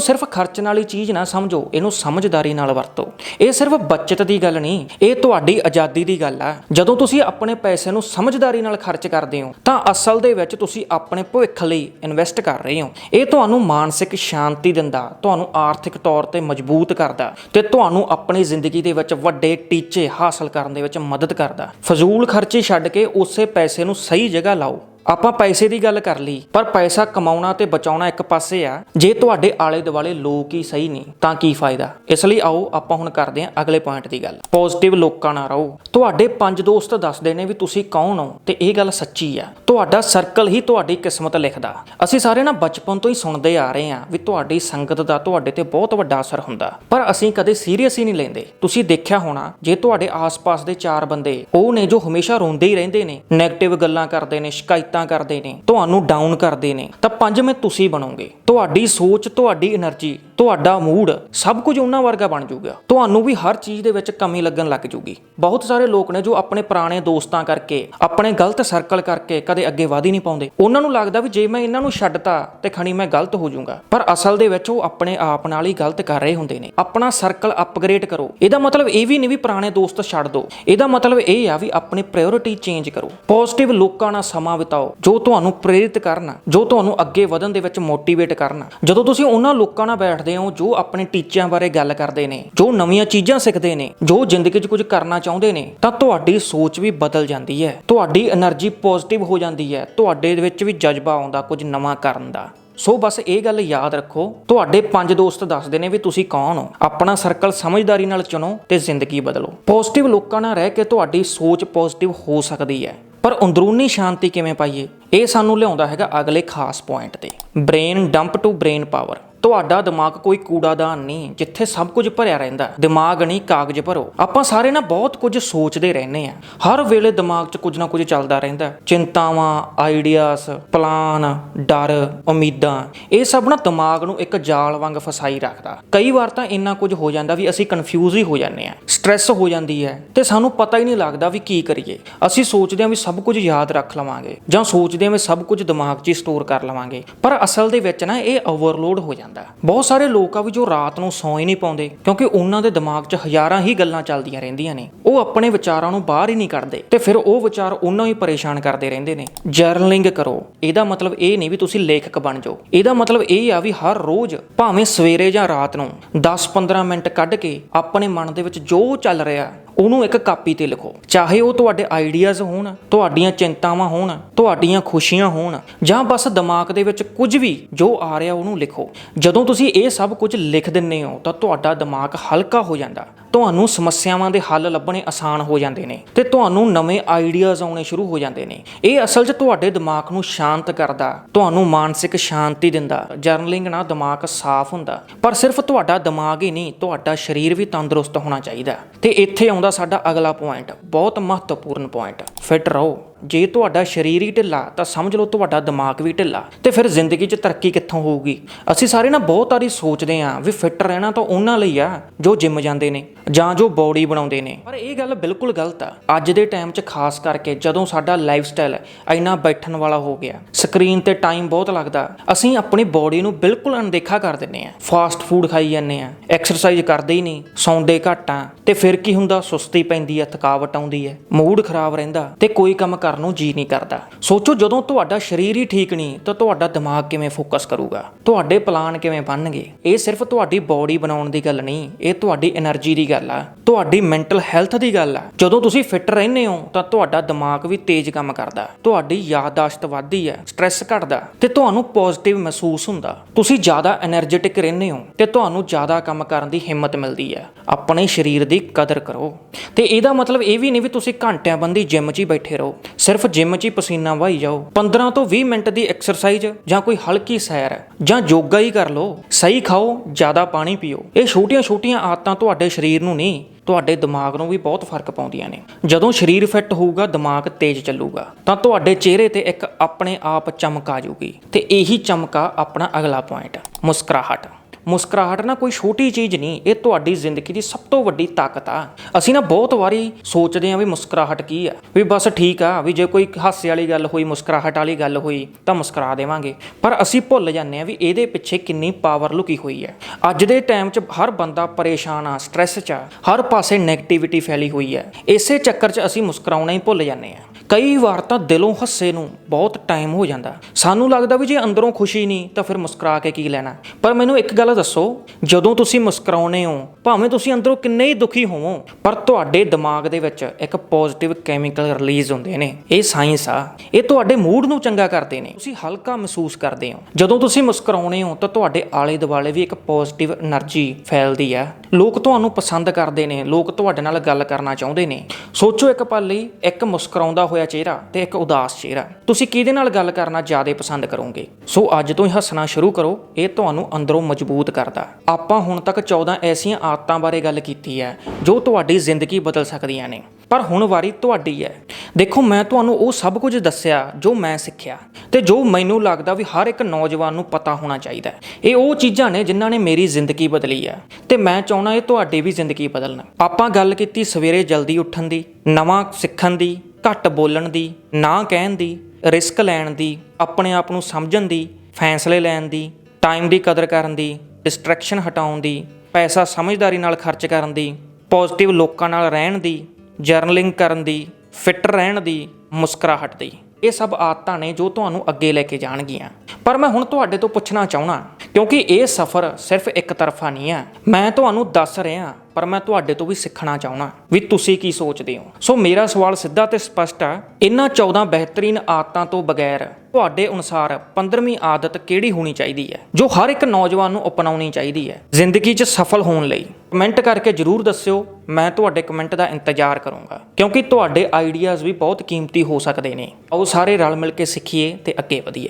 ਸਿਰਫ ਖਰਚਣ ਵਾਲੀ ਚੀਜ਼ ਨਾ ਸਮਝੋ, ਇਹਨੂੰ ਸਮਝਦਾਰੀ ਨਾਲ ਵਰਤੋ। ਇਹ ਸਿਰਫ ਬਚਤ ਦੀ ਗੱਲ ਨਹੀਂ, ਇਹ ਤੁਹਾਡੀ ਆਜ਼ਾਦੀ ਦੀ ਗੱਲ ਆ। ਜਦੋਂ ਤੁਸੀਂ ਆਪਣੇ ਪੈਸੇ ਨੂੰ ਸਮਝਦਾਰੀ ਨਾਲ ਖਰਚ ਕਰਦੇ ਹੋ, ਤਾਂ ਅਸਲ ਦੇ ਵਿੱਚ ਤੁਸੀਂ ਆਪਣੇ ਭਵਿੱਖ ਲਈ ਇਨਵੈਸਟ ਕਰ ਰਹੇ ਹੋ। ਇਹ ਤੁਹਾਨੂੰ ਮਾਨਸਿਕ ਸ਼ਾਂਤੀ ਦਿੰਦਾ, ਤੁਹਾਨੂੰ ਆਰਥਿਕ ਤੌਰ ਤੇ ਮਜ਼ਬੂਤ ਕਰਦਾ ਤੇ ਤੁਹਾਨੂੰ ਆਪਣੀ ਜ਼ਿੰਦਗੀ ਦੇ ਵਿੱਚ ਵੱਡੇ ਟੀਚੇ ਹਾਸਲ ਕਰਨ ਦੇ ਵਿੱਚ ਮਦਦ ਕਰਦਾ। ਫਜ਼ੂਲ ਖਰਚੇ ਛੱਡ ਕੇ ਉਸੇ ਪੈਸੇ ਨੂੰ ਸਹੀ ਜਗ੍ਹਾ ਲਾਓ। ਆਪਾਂ ਪੈਸੇ ਦੀ ਗੱਲ ਕਰ ਲਈ, ਪਰ ਪੈਸਾ ਕਮਾਉਣਾ ਤੇ ਬਚਾਉਣਾ ਇੱਕ ਪਾਸੇ ਆ। ਜੇ ਤੁਹਾਡੇ ਆਲੇ ਦੁਆਲੇ ਲੋਕ ਹੀ ਸਹੀ ਨਹੀਂ ਤਾਂ ਕੀ ਫਾਇਦਾ? ਇਸ ਲਈ ਆਓ, ਆਪਾਂ ਹੁਣ ਕਰਦੇ ਹਾਂ ਅਗਲੇ ਪੁਆਇੰਟ ਦੀ ਗੱਲ। ਪੋਜ਼ਿਟਿਵ ਲੋਕਾਂ ਨਾਲ ਰਹੋ। ਤੁਹਾਡੇ ਪੰਜ ਦੋਸਤ ਦੱਸਦੇ ਨੇ ਵੀ ਤੁਸੀਂ ਕੌਣ ਹੋ, ਤੇ ਇਹ ਗੱਲ ਸੱਚੀ ਆ। ਤੁਹਾਡਾ ਸਰਕਲ ਹੀ ਤੁਹਾਡੀ ਕਿਸਮਤ ਲਿਖਦਾ। ਅਸੀਂ ਸਾਰੇ ਨਾ ਬਚਪਨ ਤੋਂ ਹੀ ਸੁਣਦੇ ਆ ਰਹੇ ਹਾਂ ਵੀ ਤੁਹਾਡੀ ਸੰਗਤ ਦਾ ਤੁਹਾਡੇ ਤੇ ਬਹੁਤ ਵੱਡਾ ਅਸਰ ਹੁੰਦਾ। ਪਰ ਅਸੀਂ ਕਦੇ ਸੀਰੀਅਸ ਹੀ ਨਹੀਂ ਲੈਂਦੇ। ਤੁਸੀਂ ਦੇਖਿਆ ਹੋਣਾ, ਜੇ ਤੁਹਾਡੇ ਆਸ-ਪਾਸ ਦੇ ਚਾਰ ਬੰਦੇ, ਉਹ ਨੇ ਜੋ ਹਮੇਸ਼ਾ ਰੋਂਦੇ ਹੀ ਰਹਿੰਦੇ ਨੇ 네ਗੇਟਿਵ ਗੱਲਾਂ ਕਰਦੇ ਨੇ, ਸ਼ਿਕਾਇਤਾਂ ਸ਼ਿਕਾਇਤਾਂ ਕਰਦੇ ਨੇ, ਤੁਹਾਨੂੰ ਡਾਊਨ ਕਰਦੇ ਨੇ, ਤਾਂ ਪੰਜਵੇਂ ਤੁਸੀਂ ਬਣੋਗੇ। ਤੁਹਾਡੀ ਸੋਚ, ਤੁਹਾਡੀ એનર્ਜੀ ਤੁਹਾਡਾ ਮੂਡ ਸਭ ਕੁਝ ਉਹਨਾਂ ਵਰਗਾ ਬਣ ਜਾਊਗਾ। ਤੁਹਾਨੂੰ ਵੀ ਹਰ ਚੀਜ਼ ਦੇ ਵਿੱਚ ਕਮੀ ਲੱਗਣ ਲੱਗ ਜੂਗੀ ਬਹੁਤ ਸਾਰੇ ਲੋਕ ਨੇ ਜੋ ਆਪਣੇ ਪੁਰਾਣੇ ਦੋਸਤਾਂ ਕਰਕੇ, ਆਪਣੇ ਗਲਤ ਸਰਕਲ ਕਰਕੇ ਕਦੇ ਅੱਗੇ ਵਧ ਹੀ ਨਹੀਂ ਪਾਉਂਦੇ। ਉਹਨਾਂ ਨੂੰ ਲੱਗਦਾ ਵੀ ਜੇ ਮੈਂ ਇਹਨਾਂ ਨੂੰ ਛੱਡਤਾ ਤੇ ਖਣੀ ਮੈਂ ਗਲਤ ਹੋ ਜਾਊਂਗਾ। ਪਰ ਅਸਲ ਦੇ ਵਿੱਚ ਉਹ ਆਪਣੇ ਆਪ ਨਾਲ ਹੀ ਗਲਤ ਕਰ ਰਹੇ ਹੁੰਦੇ ਨੇ। ਆਪਣਾ ਸਰਕਲ ਅਪਗ੍ਰੇਡ ਕਰੋ। ਇਹਦਾ ਮਤਲਬ ਇਹ ਵੀ ਨਹੀਂ ਵੀ ਪੁਰਾਣੇ ਦੋਸਤ ਛੱਡ ਦਿਓ ਇਹਦਾ ਮਤਲਬ ਇਹ ਆ ਵੀ ਆਪਣੀ ਪ੍ਰਾਇੋਰਟੀ ਚੇਂਜ ਕਰੋ। ਪੋਜ਼ਿਟਿਵ ਲੋਕਾਂ ਨਾਲ ਸਮਾਂ ਬਿਤਾਓ। ਲਾਓ ਜੋ ਤੁਹਾਨੂੰ ਪ੍ਰੇਰਿਤ ਕਰਨ, ਜੋ ਤੁਹਾਨੂੰ ਅੱਗੇ ਵਧਣ ਦੇ ਵਿੱਚ ਮੋਟੀਵੇਟ ਕਰਨ। ਜਦੋਂ ਤੁਸੀਂ ਉਹਨਾਂ ਲੋਕਾਂ ਨਾਲ ਬੈਠਦੇ ਹੋ ਜੋ ਆਪਣੇ ਟੀਚਿਆਂ ਬਾਰੇ ਗੱਲ ਕਰਦੇ ਨੇ, ਜੋ ਨਵੀਆਂ ਚੀਜ਼ਾਂ ਸਿੱਖਦੇ ਨੇ, ਜੋ ਜ਼ਿੰਦਗੀ 'ਚ ਕੁਝ ਕਰਨਾ ਚਾਹੁੰਦੇ ਨੇ, ਤਾਂ ਤੁਹਾਡੀ ਸੋਚ ਵੀ ਬਦਲ ਜਾਂਦੀ ਹੈ। ਤੁਹਾਡੀ એનર્ਜੀ ਪੋਜ਼ਿਟਿਵ ਹੋ ਜਾਂਦੀ ਹੈ। ਤੁਹਾਡੇ ਵਿੱਚ ਵੀ ਜਜ਼ਬਾ ਆਉਂਦਾ ਕੁਝ ਨਵਾਂ ਕਰਨ ਦਾ। ਸੋ ਬਸ ਇਹ ਗੱਲ ਯਾਦ ਰੱਖੋ, ਤੁਹਾਡੇ ਪੰਜ ਦੋਸਤ ਦੱਸਦੇ ਨੇ ਵੀ ਤੁਸੀਂ ਕੌਣ ਹੋ। ਆਪਣਾ ਸਰਕਲ ਸਮਝਦਾਰੀ ਨਾਲ ਚੁਣੋ ਤੇ ਜ਼ਿੰਦਗੀ ਬਦਲੋ। ਪੋਜ਼ਿਟਿਵ ਲੋਕਾਂ ਨਾਲ ਰਹਿ ਕੇ ਤੁਹਾਡੀ ਸੋਚ ਪੋਜ਼ਿਟਿਵ ਹੋ ਸਕਦੀ ਹੈ। ਪਰ ਅੰਦਰੂਨੀ ਸ਼ਾਂਤੀ ਕਿਵੇਂ ਪਾਈਏ? ਇਹ ਸਾਨੂੰ ਲਿਆਉਂਦਾ ਹੈਗਾ ਅਗਲੇ ਖਾਸ ਪੁਆਇੰਟ ਤੇ। Brain dump to brain power ਤੁਹਾਡਾ ਦਿਮਾਗ ਕੋਈ ਕੂੜਾਦਾਨ ਨਹੀਂ, ਜਿੱਥੇ ਸਭ ਕੁਝ ਭਰਿਆ ਰਹਿੰਦਾ ਦਿਮਾਗ ਨਹੀਂ, ਕਾਗਜ਼ ਭਰੋ। ਆਪਾਂ ਸਾਰੇ ਨਾ ਬਹੁਤ ਕੁਝ ਸੋਚਦੇ ਰਹਿੰਦੇ ਆ ਹਰ ਵੇਲੇ ਦਿਮਾਗ 'ਚ ਕੁਝ ਨਾ ਕੁਝ ਚੱਲਦਾ ਰਹਿੰਦਾ ਚਿੰਤਾਵਾਂ ਆਈਡੀਆਸ ਪਲਾਨ ਡਰ, ਉਮੀਦਾਂ, ਇਹ ਸਭ ਨਾ ਦਿਮਾਗ ਨੂੰ ਇੱਕ ਜਾਲ ਵਾਂਗ ਫਸਾਈ ਰੱਖਦਾ ਕਈ ਵਾਰ ਤਾਂ ਇੰਨਾ ਕੁਝ ਹੋ ਜਾਂਦਾ ਵੀ ਅਸੀਂ ਕਨਫਿਊਜ਼ ਹੀ ਹੋ ਜਾਂਦੇ ਆ ਸਟ੍ਰੈਸ ਹੋ ਜਾਂਦੀ ਹੈ ਤੇ ਸਾਨੂੰ ਪਤਾ ਹੀ ਨਹੀਂ ਲੱਗਦਾ ਵੀ ਕੀ ਕਰੀਏ। ਅਸੀਂ ਸੋਚਦੇ ਹਾਂ ਵੀ ਸਭ ਕੁਝ ਯਾਦ ਰੱਖ ਲਵਾਂਗੇ ਜਾਂ ਸੋਚਦੇ ਹਾਂ ਵੀ ਸਭ ਕੁਝ ਦਿਮਾਗ 'ਚ ਹੀ ਸਟੋਰ ਕਰ ਲਵਾਂਗੇ। ਪਰ ਅਸਲ ਦੇ ਵਿੱਚ ਨਾ ਇਹ ਓਵਰਲੋਡ ਹੋ ਜਾਂਦਾ ਹੈ। ਬਹੁਤ ਸਾਰੇ ਲੋਕ ਆ ਵੀ ਜੋ ਰਾਤ ਨੂੰ ਸੌਂ ਹੀ ਨਹੀਂ ਪਾਉਂਦੇ, ਕਿਉਂਕਿ ਉਹਨਾਂ ਦੇ ਦਿਮਾਗ 'ਚ ਹਜ਼ਾਰਾਂ ਹੀ ਗੱਲਾਂ ਚੱਲਦੀਆਂ ਰਹਿੰਦੀਆਂ ਨੇ। ਉਹ ਆਪਣੇ ਵਿਚਾਰਾਂ ਨੂੰ ਬਾਹਰ ਹੀ ਨਹੀਂ ਕੱਢਦੇ ਤੇ ਫਿਰ ਉਹ ਵਿਚਾਰ ਉਹਨਾਂ ਹੀ ਪਰੇਸ਼ਾਨ ਕਰਦੇ ਰਹਿੰਦੇ ਨੇ। ਜਰਨਲਿੰਗ ਕਰੋ। ਇਹਦਾ ਮਤਲਬ ਇਹ ਨਹੀਂ ਵੀ ਤੁਸੀਂ ਲੇਖਕ ਬਣ ਜਾਓ। ਇਹਦਾ ਮਤਲਬ ਇਹ ਆ ਵੀ ਹਰ ਰੋਜ਼ ਭਾਵੇਂ ਸਵੇਰੇ ਜਾਂ ਰਾਤ ਨੂੰ 10-15 ਮਿੰਟ ਕੱਢ ਕੇ ਆਪਣੇ ਮਨ ਦੇ ਵਿੱਚ ਜੋ ਚੱਲ ਰਿਹਾ ਉਹਨੂੰ ਇੱਕ ਕਾਪੀ ਤੇ ਲਿਖੋ। ਚਾਹੇ ਉਹ ਤੁਹਾਡੇ ਆਈਡੀਆਜ਼ ਹੋਣ, ਤੁਹਾਡੀਆਂ ਚਿੰਤਾਵਾਂ ਹੋਣ, ਤੁਹਾਡੀਆਂ ਖੁਸ਼ੀਆਂ ਹੋਣ, ਜਾਂ ਬਸ ਦਿਮਾਗ ਦੇ ਵਿੱਚ ਕੁਝ ਵੀ ਜੋ ਆ ਰਿਹਾ ਉਹਨੂੰ ਲਿਖੋ। ਜਦੋਂ ਤੁਸੀਂ ਇਹ ਸਭ ਕੁਝ ਲਿਖ ਦਿੰਨੇ ਹੋ, ਤਾਂ ਤੁਹਾਡਾ ਦਿਮਾਗ ਹਲਕਾ ਹੋ ਜਾਂਦਾ। ਤੁਹਾਨੂੰ ਸਮੱਸਿਆਵਾਂ ਦੇ ਹੱਲ ਲੱਭਣੇ ਆਸਾਨ ਹੋ ਜਾਂਦੇ ਨੇ ਤੇ ਤੁਹਾਨੂੰ ਨਵੇਂ ਆਈਡੀਆਜ਼ ਆਉਣੇ ਸ਼ੁਰੂ ਹੋ ਜਾਂਦੇ ਨੇ। ਇਹ ਅਸਲ 'ਚ ਤੁਹਾਡੇ ਦਿਮਾਗ ਨੂੰ ਸ਼ਾਂਤ ਕਰਦਾ, ਤੁਹਾਨੂੰ ਮਾਨਸਿਕ ਸ਼ਾਂਤੀ ਦਿੰਦਾ ਜਰਨਲਿੰਗ ਨਾਲ ਦਿਮਾਗ ਸਾਫ਼ ਹੁੰਦਾ। ਪਰ ਸਿਰਫ ਤੁਹਾਡਾ ਦਿਮਾਗ ਹੀ ਨਹੀਂ, ਤੁਹਾਡਾ ਸਰੀਰ ਵੀ ਤੰਦਰੁਸਤ ਹੋਣਾ ਚਾਹੀਦਾ। ਤੇ ਇੱਥੇ ਆਉਂਦਾ ਸਾਡਾ ਅਗਲਾ ਪੁਆਇੰਟ ਬਹੁਤ ਮਹੱਤਵਪੂਰਨ ਪੁਆਇੰਟ ਫਿੱਟ ਰਹੋ। ਜੇ ਤੁਹਾਡਾ ਸਰੀਰ ਹੀ ਢਿੱਲਾ, ਤਾਂ ਸਮਝ ਲਓ ਤੁਹਾਡਾ ਦਿਮਾਗ ਵੀ ਢਿੱਲਾ, ਤੇ ਫਿਰ ਜ਼ਿੰਦਗੀ 'ਚ ਤਰੱਕੀ ਕਿੱਥੋਂ ਹੋਊਗੀ? ਅਸੀਂ ਸਾਰੇ ਨਾ ਬਹੁਤ ਵਾਰੀ ਸੋਚਦੇ ਆਂ ਵੀ ਫਿੱਟ ਰਹਿਣਾ ਤਾਂ ਉਹਨਾਂ ਲਈ ਆ, ਜੋ ਜਿਮ ਜਾਂਦੇ ਨੇ, ਜਾਂ ਜੋ ਬੋਡੀ ਬਣਾਉਂਦੇ ਨੇ। ਪਰ ਇਹ ਗੱਲ ਬਿਲਕੁਲ ਗਲਤ ਆ। ਅੱਜ ਦੇ ਟਾਈਮ 'ਚ ਖਾਸ ਕਰਕੇ ਜਦੋਂ ਸਾਡਾ ਲਾਈਫ ਸਟਾਈਲ ਇੰਨਾ ਬੈਠਣ ਵਾਲਾ ਹੋ ਗਿਆ ਸਕਰੀਨ ਤੇ ਟਾਈਮ ਬਹੁਤ ਲੱਗਦਾ, ਅਸੀਂ ਆਪਣੀ ਬੋਡੀ ਨੂੰ ਬਿਲਕੁਲ ਅਣਦੇਖਾ ਕਰ ਦਿੰਨੇ ਆ ਫਾਸਟ ਫੂਡ ਖਾਈ ਜਾਂਦੇ ਆ ਐਕਸਰਸਾਈਜ਼ ਕਰਦੇ ਹੀ ਨਹੀਂ, ਸੌਂਦੇ ਘੱਟ ਆ ਤੇ ਫਿਰ ਕੀ ਹੁੰਦਾ, ਸੁਸਤੀ ਪੈਂਦੀ ਆ ਥਕਾਵਟ ਆਉਂਦੀ ਹੈ ਮੂਡ ਖਰਾਬ ਰਹਿੰਦਾ, ਤੇ ਕੋਈ ਕੰਮ ਕਰਨ ਨੂੰ ਜੀ ਨਹੀਂ ਕਰਦਾ। ਸੋਚੋ ਜਦੋਂ ਤੁਹਾਡਾ ਸਰੀਰ ਹੀ ਠੀਕ ਨਹੀਂ, ਤਾਂ ਤੁਹਾਡਾ ਦਿਮਾਗ ਕਿਵੇਂ ਫੋਕਸ ਕਰੂਗਾ? ਤੁਹਾਡੇ ਪਲਾਨ ਕਿਵੇਂ ਬਣਨਗੇ? ਇਹ ਸਿਰਫ ਤੁਹਾਡੀ ਬਾਡੀ ਬਣਾਉਣ ਦੀ ਗੱਲ ਨਹੀਂ, ਇਹ ਤੁਹਾਡੀ એનર્ਜੀ ਦੀ ਗੱਲ ਆ। ਤੁਹਾਡੀ ਮੈਂਟਲ ਹੈਲਥ ਦੀ ਗੱਲ ਆ। ਜਦੋਂ ਤੁਸੀਂ ਫਿੱਟ ਰਹਿੰਦੇ ਹੋ, ਤਾਂ ਤੁਹਾਡਾ ਦਿਮਾਗ ਵੀ ਤੇਜ਼ ਕੰਮ ਕਰਦਾ। ਤੁਹਾਡੀ ਯਾਦਦਾਸ਼ਤ ਵੱਧਦੀ ਹੈ ਸਟ੍ਰੈਸ ਘਟਦਾ, ਤੇ ਤੁਹਾਨੂੰ ਪੋਜ਼ਿਟਿਵ ਮਹਿਸੂਸ ਹੁੰਦਾ। ਤੁਸੀਂ ਜ਼ਿਆਦਾ એનર્ਜੈਟਿਕ ਰਹਿੰਦੇ ਹੋ, ਤੇ ਤੁਹਾਨੂੰ ਜ਼ਿਆਦਾ ਕੰਮ ਕਰਨ ਦੀ ਹਿੰਮਤ ਮਿਲਦੀ ਹੈ ਆਪਣੇ ਸਰੀਰ ਦੀ ਕਦਰ ਕਰੋ। ਤੇ ਇਹਦਾ ਮਤਲਬ ਇਹ ਵੀ ਨਹੀਂ ਵੀ ਤੁਸੀਂ ਘੰਟਿਆਂ ਬੰਦੀ ਜਿਮ 'ਚ ਹੀ ਬੈਠੇ ਰਹੋ। ਸਿਰਫ ਜਿਮ 'ਚ ਹੀ ਪਸੀਨਾ ਵਹਾਈ ਜਾਓ। 15 ਤੋਂ 20 ਮਿੰਟ ਦੀ ਐਕਸਰਸਾਈਜ਼ ਜਾਂ ਕੋਈ ਹਲਕੀ ਸੈਰ ਜਾਂ ਯੋਗਾ ਹੀ ਕਰ ਲਓ। ਸਹੀ ਖਾਓ, ਜ਼ਿਆਦਾ ਪਾਣੀ ਪੀਓ। ਇਹ ਛੋਟੀਆਂ-ਛੋਟੀਆਂ ਆਦਤਾਂ ਤੁਹਾਡੇ ਸਰੀਰ ਨੂੰ ਨਹੀਂ, ਤੁਹਾਡੇ ਦਿਮਾਗ ਨੂੰ ਵੀ ਬਹੁਤ ਫ਼ਰਕ ਪਾਉਂਦੀਆਂ ਨੇ। ਜਦੋਂ ਸਰੀਰ ਫਿੱਟ ਹੋਊਗਾ, ਦਿਮਾਗ ਤੇਜ਼ ਚੱਲੂਗਾ, ਤਾਂ ਤੁਹਾਡੇ ਚਿਹਰੇ ਤੇ ਇੱਕ ਆਪਣੇ ਆਪ ਚਮਕ ਆ ਜਾਊਗੀ ਤੇ ਇਹੀ ਚਮਕਾ ਆਪਣਾ ਅਗਲਾ ਪੁਆਇੰਟ ਮੁਸਕਰਾਹਟ। ਮੁਸਕਰਾਹਟ ਨਾ ਕੋਈ ਛੋਟੀ ਚੀਜ਼ ਨਹੀਂ, ਇਹ ਤੁਹਾਡੀ ਜ਼ਿੰਦਗੀ ਦੀ ਸਭ ਤੋਂ ਵੱਡੀ ਤਾਕਤ ਆ। ਅਸੀਂ ਨਾ ਬਹੁਤ ਵਾਰੀ ਸੋਚਦੇ ਆ ਵੀ ਮੁਸਕਰਾਹਟ ਕੀ ਆ, ਵੀ ਬਸ ਠੀਕ ਆ, ਵੀ ਜੇ ਕੋਈ ਹਾਸੇ ਵਾਲੀ ਗੱਲ ਹੋਈ, ਮੁਸਕਰਾਹਟ ਵਾਲੀ ਗੱਲ ਹੋਈ, ਤਾਂ ਮੁਸਕਰਾ ਦੇਵਾਂਗੇ। ਪਰ ਅਸੀਂ ਭੁੱਲ ਜਾਂਦੇ ਆ ਵੀ ਇਹਦੇ ਪਿੱਛੇ ਕਿੰਨੀ ਪਾਵਰ ਲੁਕੀ ਹੋਈ ਹੈ। ਅੱਜ ਦੇ ਟਾਈਮ 'ਚ ਹਰ ਬੰਦਾ ਪਰੇਸ਼ਾਨ ਆ ਸਟ੍ਰੈਸ 'ਚ ਆ, ਹਰ ਪਾਸੇ 네ਗੇਟਿਵਿਟੀ ਫੈਲੀ ਹੋਈ ਹੈ। ਇਸੇ ਚੱਕਰ 'ਚ ਅਸੀਂ ਮੁਸਕਰਾਉਣਾ ਹੀ ਭੁੱਲ ਜਾਂਦੇ ਆ ਕਈ ਵਾਰ ਤਾਂ ਦਿਲੋਂ ਹੱਸੇ ਨੂੰ ਬਹੁਤ ਟਾਈਮ ਹੋ ਜਾਂਦਾ। ਸਾਨੂੰ ਲੱਗਦਾ ਵੀ ਜੇ ਅੰਦਰੋਂ ਖੁਸ਼ੀ ਨਹੀਂ, ਤਾਂ ਫਿਰ ਮੁਸਕਰਾ ਕੇ ਕੀ ਲੈਣਾ? ਪਰ ਮੈਨੂੰ ਇੱਕ ਗੱਲ ਦੱਸੋ, ਜਦੋਂ ਤੁਸੀਂ ਮੁਸਕਰਾਉਨੇ ਹੋ, ਭਾਵੇਂ ਤੁਸੀਂ ਅੰਦਰੋਂ ਕਿੰਨੇ ਹੀ ਦੁਖੀ ਹੋਵੋ, ਪਰ ਤੁਹਾਡੇ ਦਿਮਾਗ ਦੇ ਵਿੱਚ ਇੱਕ ਪੋਜ਼ਿਟਿਵ ਕੈਮੀਕਲ ਰਿਲੀਜ਼ ਹੁੰਦੇ ਨੇ। ਇਹ ਸਾਇੰਸ ਆ। ਇਹ ਤੁਹਾਡੇ ਮੂਡ ਨੂੰ ਚੰਗਾ ਕਰਦੇ ਨੇ। ਤੁਸੀਂ ਹਲਕਾ ਮਹਿਸੂਸ ਕਰਦੇ ਹੋ। ਜਦੋਂ ਤੁਸੀਂ ਮੁਸਕਰਾਉਨੇ ਹੋ, ਤਾਂ ਤੁਹਾਡੇ ਆਲੇ ਦੁਆਲੇ ਵੀ ਇੱਕ ਪੋਜ਼ਿਟਿਵ એનર્ਜੀ ਫੈਲਦੀ ਆ। ਲੋਕ ਤੁਹਾਨੂੰ ਪਸੰਦ ਕਰਦੇ ਨੇ। ਲੋਕ ਤੁਹਾਡੇ ਨਾਲ ਗੱਲ ਕਰਨਾ ਚਾਹੁੰਦੇ ਨੇ। ਸੋਚੋ ਇੱਕ ਪਲ ਲਈ, ਇੱਕ ਮੁਸਕਰਾਉਂਦਾ ਹੋਇਆ ਚਿਹਰਾ ਤੇ ਇੱਕ ਉਦਾਸ ਚਿਹਰਾ। ਤੁਸੀਂ ਕਿਹਦੇ ਨਾਲ ਗੱਲ ਕਰਨਾ ਜ਼ਿਆਦਾ ਪਸੰਦ ਕਰੋਗੇ? ਸੋ ਅੱਜ ਤੋਂ ਹੀ ਹੱਸਣਾ ਸ਼ੁਰੂ ਕਰੋ, ਇਹ ਤੁਹਾਨੂੰ ਅੰਦਰੋਂ ਮਜ਼ਬੂਤ ਕਰਦਾ। ਆਪਾਂ ਹੁਣ ਤੱਕ 14 ਐਸੀਆਂ ਆਦਤਾਂ ਬਾਰੇ ਗੱਲ ਕੀਤੀ ਹੈ, ਜੋ ਤੁਹਾਡੀ ਜ਼ਿੰਦਗੀ ਬਦਲ ਸਕਦੀਆਂ ਨੇ। ਪਰ ਹੁਣ ਵਾਰੀ ਤੁਹਾਡੀ ਹੈ। ਦੇਖੋ, ਮੈਂ ਤੁਹਾਨੂੰ ਉਹ ਸਭ ਕੁਝ ਦੱਸਿਆ ਜੋ ਮੈਂ ਸਿੱਖਿਆ ਤੇ ਜੋ ਮੈਨੂੰ ਲੱਗਦਾ ਵੀ ਹਰ ਇੱਕ ਨੌਜਵਾਨ ਨੂੰ ਪਤਾ ਹੋਣਾ ਚਾਹੀਦਾ ਹੈ। ਇਹ ਉਹ ਚੀਜ਼ਾਂ ਨੇ ਜਿਨ੍ਹਾਂ ਨੇ ਮੇਰੀ ਜ਼ਿੰਦਗੀ ਬਦਲੀ ਹੈ ਤੇ ਮੈਂ ਚਾਹੁੰਦਾ ਇਹ ਤੁਹਾਡੀ ਵੀ ਜ਼ਿੰਦਗੀ ਬਦਲਣ। ਆਪਾਂ ਗੱਲ ਕੀਤੀ ਸਵੇਰੇ ਜਲਦੀ ਉੱਠਣ ਦੀ, ਨਵਾਂ ਸਿੱਖਣ ਦੀ ਘੱਟ ਬੋਲਣ ਦੀ, ਨਾ ਕਹਿਣ ਦੀ, ਰਿਸਕ ਲੈਣ ਦੀ, ਆਪਣੇ ਆਪ ਨੂੰ ਸਮਝਣ ਦੀ, ਫੈਸਲੇ ਲੈਣ ਦੀ ਟਾਈਮ ਦੀ ਕਦਰ ਕਰਨ ਦੀ ਡਿਸਟਰੈਕਸ਼ਨ ਹਟਾਉਣ ਦੀ, ਪੈਸਾ ਸਮਝਦਾਰੀ ਨਾਲ ਖਰਚ ਕਰਨ ਦੀ ਪੋਜ਼ਿਟਿਵ ਲੋਕਾਂ ਨਾਲ ਰਹਿਣ ਦੀ ਜਰਨਲਿੰਗ ਕਰਨ ਦੀ ਫਿੱਟ ਰਹਿਣ ਦੀ, ਮੁਸਕਰਾਹਟ ਦੀ। ਇਹ ਸਭ ਆਦਤਾਂ ਨੇ ਜੋ ਤੁਹਾਨੂੰ ਅੱਗੇ ਲੈ ਕੇ ਜਾਣਗੀਆਂ। ਪਰ ਮੈਂ ਹੁਣ ਤੁਹਾਡੇ ਤੋਂ ਪੁੱਛਣਾ ਚਾਹਣਾ ਕਿਉਂਕਿ ਇਹ ਸਫ਼ਰ ਸਿਰਫ ਇੱਕ ਤਰਫਾ ਨਹੀਂ ਹੈ। ਮੈਂ ਤੁਹਾਨੂੰ ਦੱਸ ਰਿਹਾ ਪਰ ਮੈਂ ਤੁਹਾਡੇ ਤੋਂ ਵੀ ਸਿੱਖਣਾ ਚਾਹਣਾ ਵੀ ਤੁਸੀਂ ਕੀ ਸੋਚਦੇ ਹੋ। ਸੋ ਮੇਰਾ ਸਵਾਲ ਸਿੱਧਾ ਤੇ ਸਪਸ਼ਟ ਆ ਇਹਨਾਂ 14 ਬਿਹਤਰੀਨ ਆਦਤਾਂ ਤੋਂ ਬਗੈਰ ਤੁਹਾਡੇ ਅਨੁਸਾਰ 15ਵੀਂ ਆਦਤ ਕਿਹੜੀ ਹੋਣੀ ਚਾਹੀਦੀ ਹੈ, ਜੋ ਹਰ ਇੱਕ ਨੌਜਵਾਨ ਨੂੰ ਅਪਣਾਉਣੀ ਚਾਹੀਦੀ ਹੈ, ਜ਼ਿੰਦਗੀ 'ਚ ਸਫਲ ਹੋਣ ਲਈ? ਕਮੈਂਟ ਕਰਕੇ ਜਰੂਰ ਦੱਸਿਓ, ਮੈਂ ਤੁਹਾਡੇ ਕਮੈਂਟ ਦਾ ਇੰਤਜ਼ਾਰ ਕਰੂੰਗਾ, ਕਿਉਂਕਿ ਤੁਹਾਡੇ ਆਈਡੀਆਜ਼ ਵੀ ਬਹੁਤ ਕੀਮਤੀ ਹੋ ਸਕਦੇ ਨੇ। ਆਓ ਸਾਰੇ ਰਲ ਮਿਲ ਕੇ ਸਿੱਖੀਏ ਤੇ ਅੱਗੇ ਵਧੀਏ।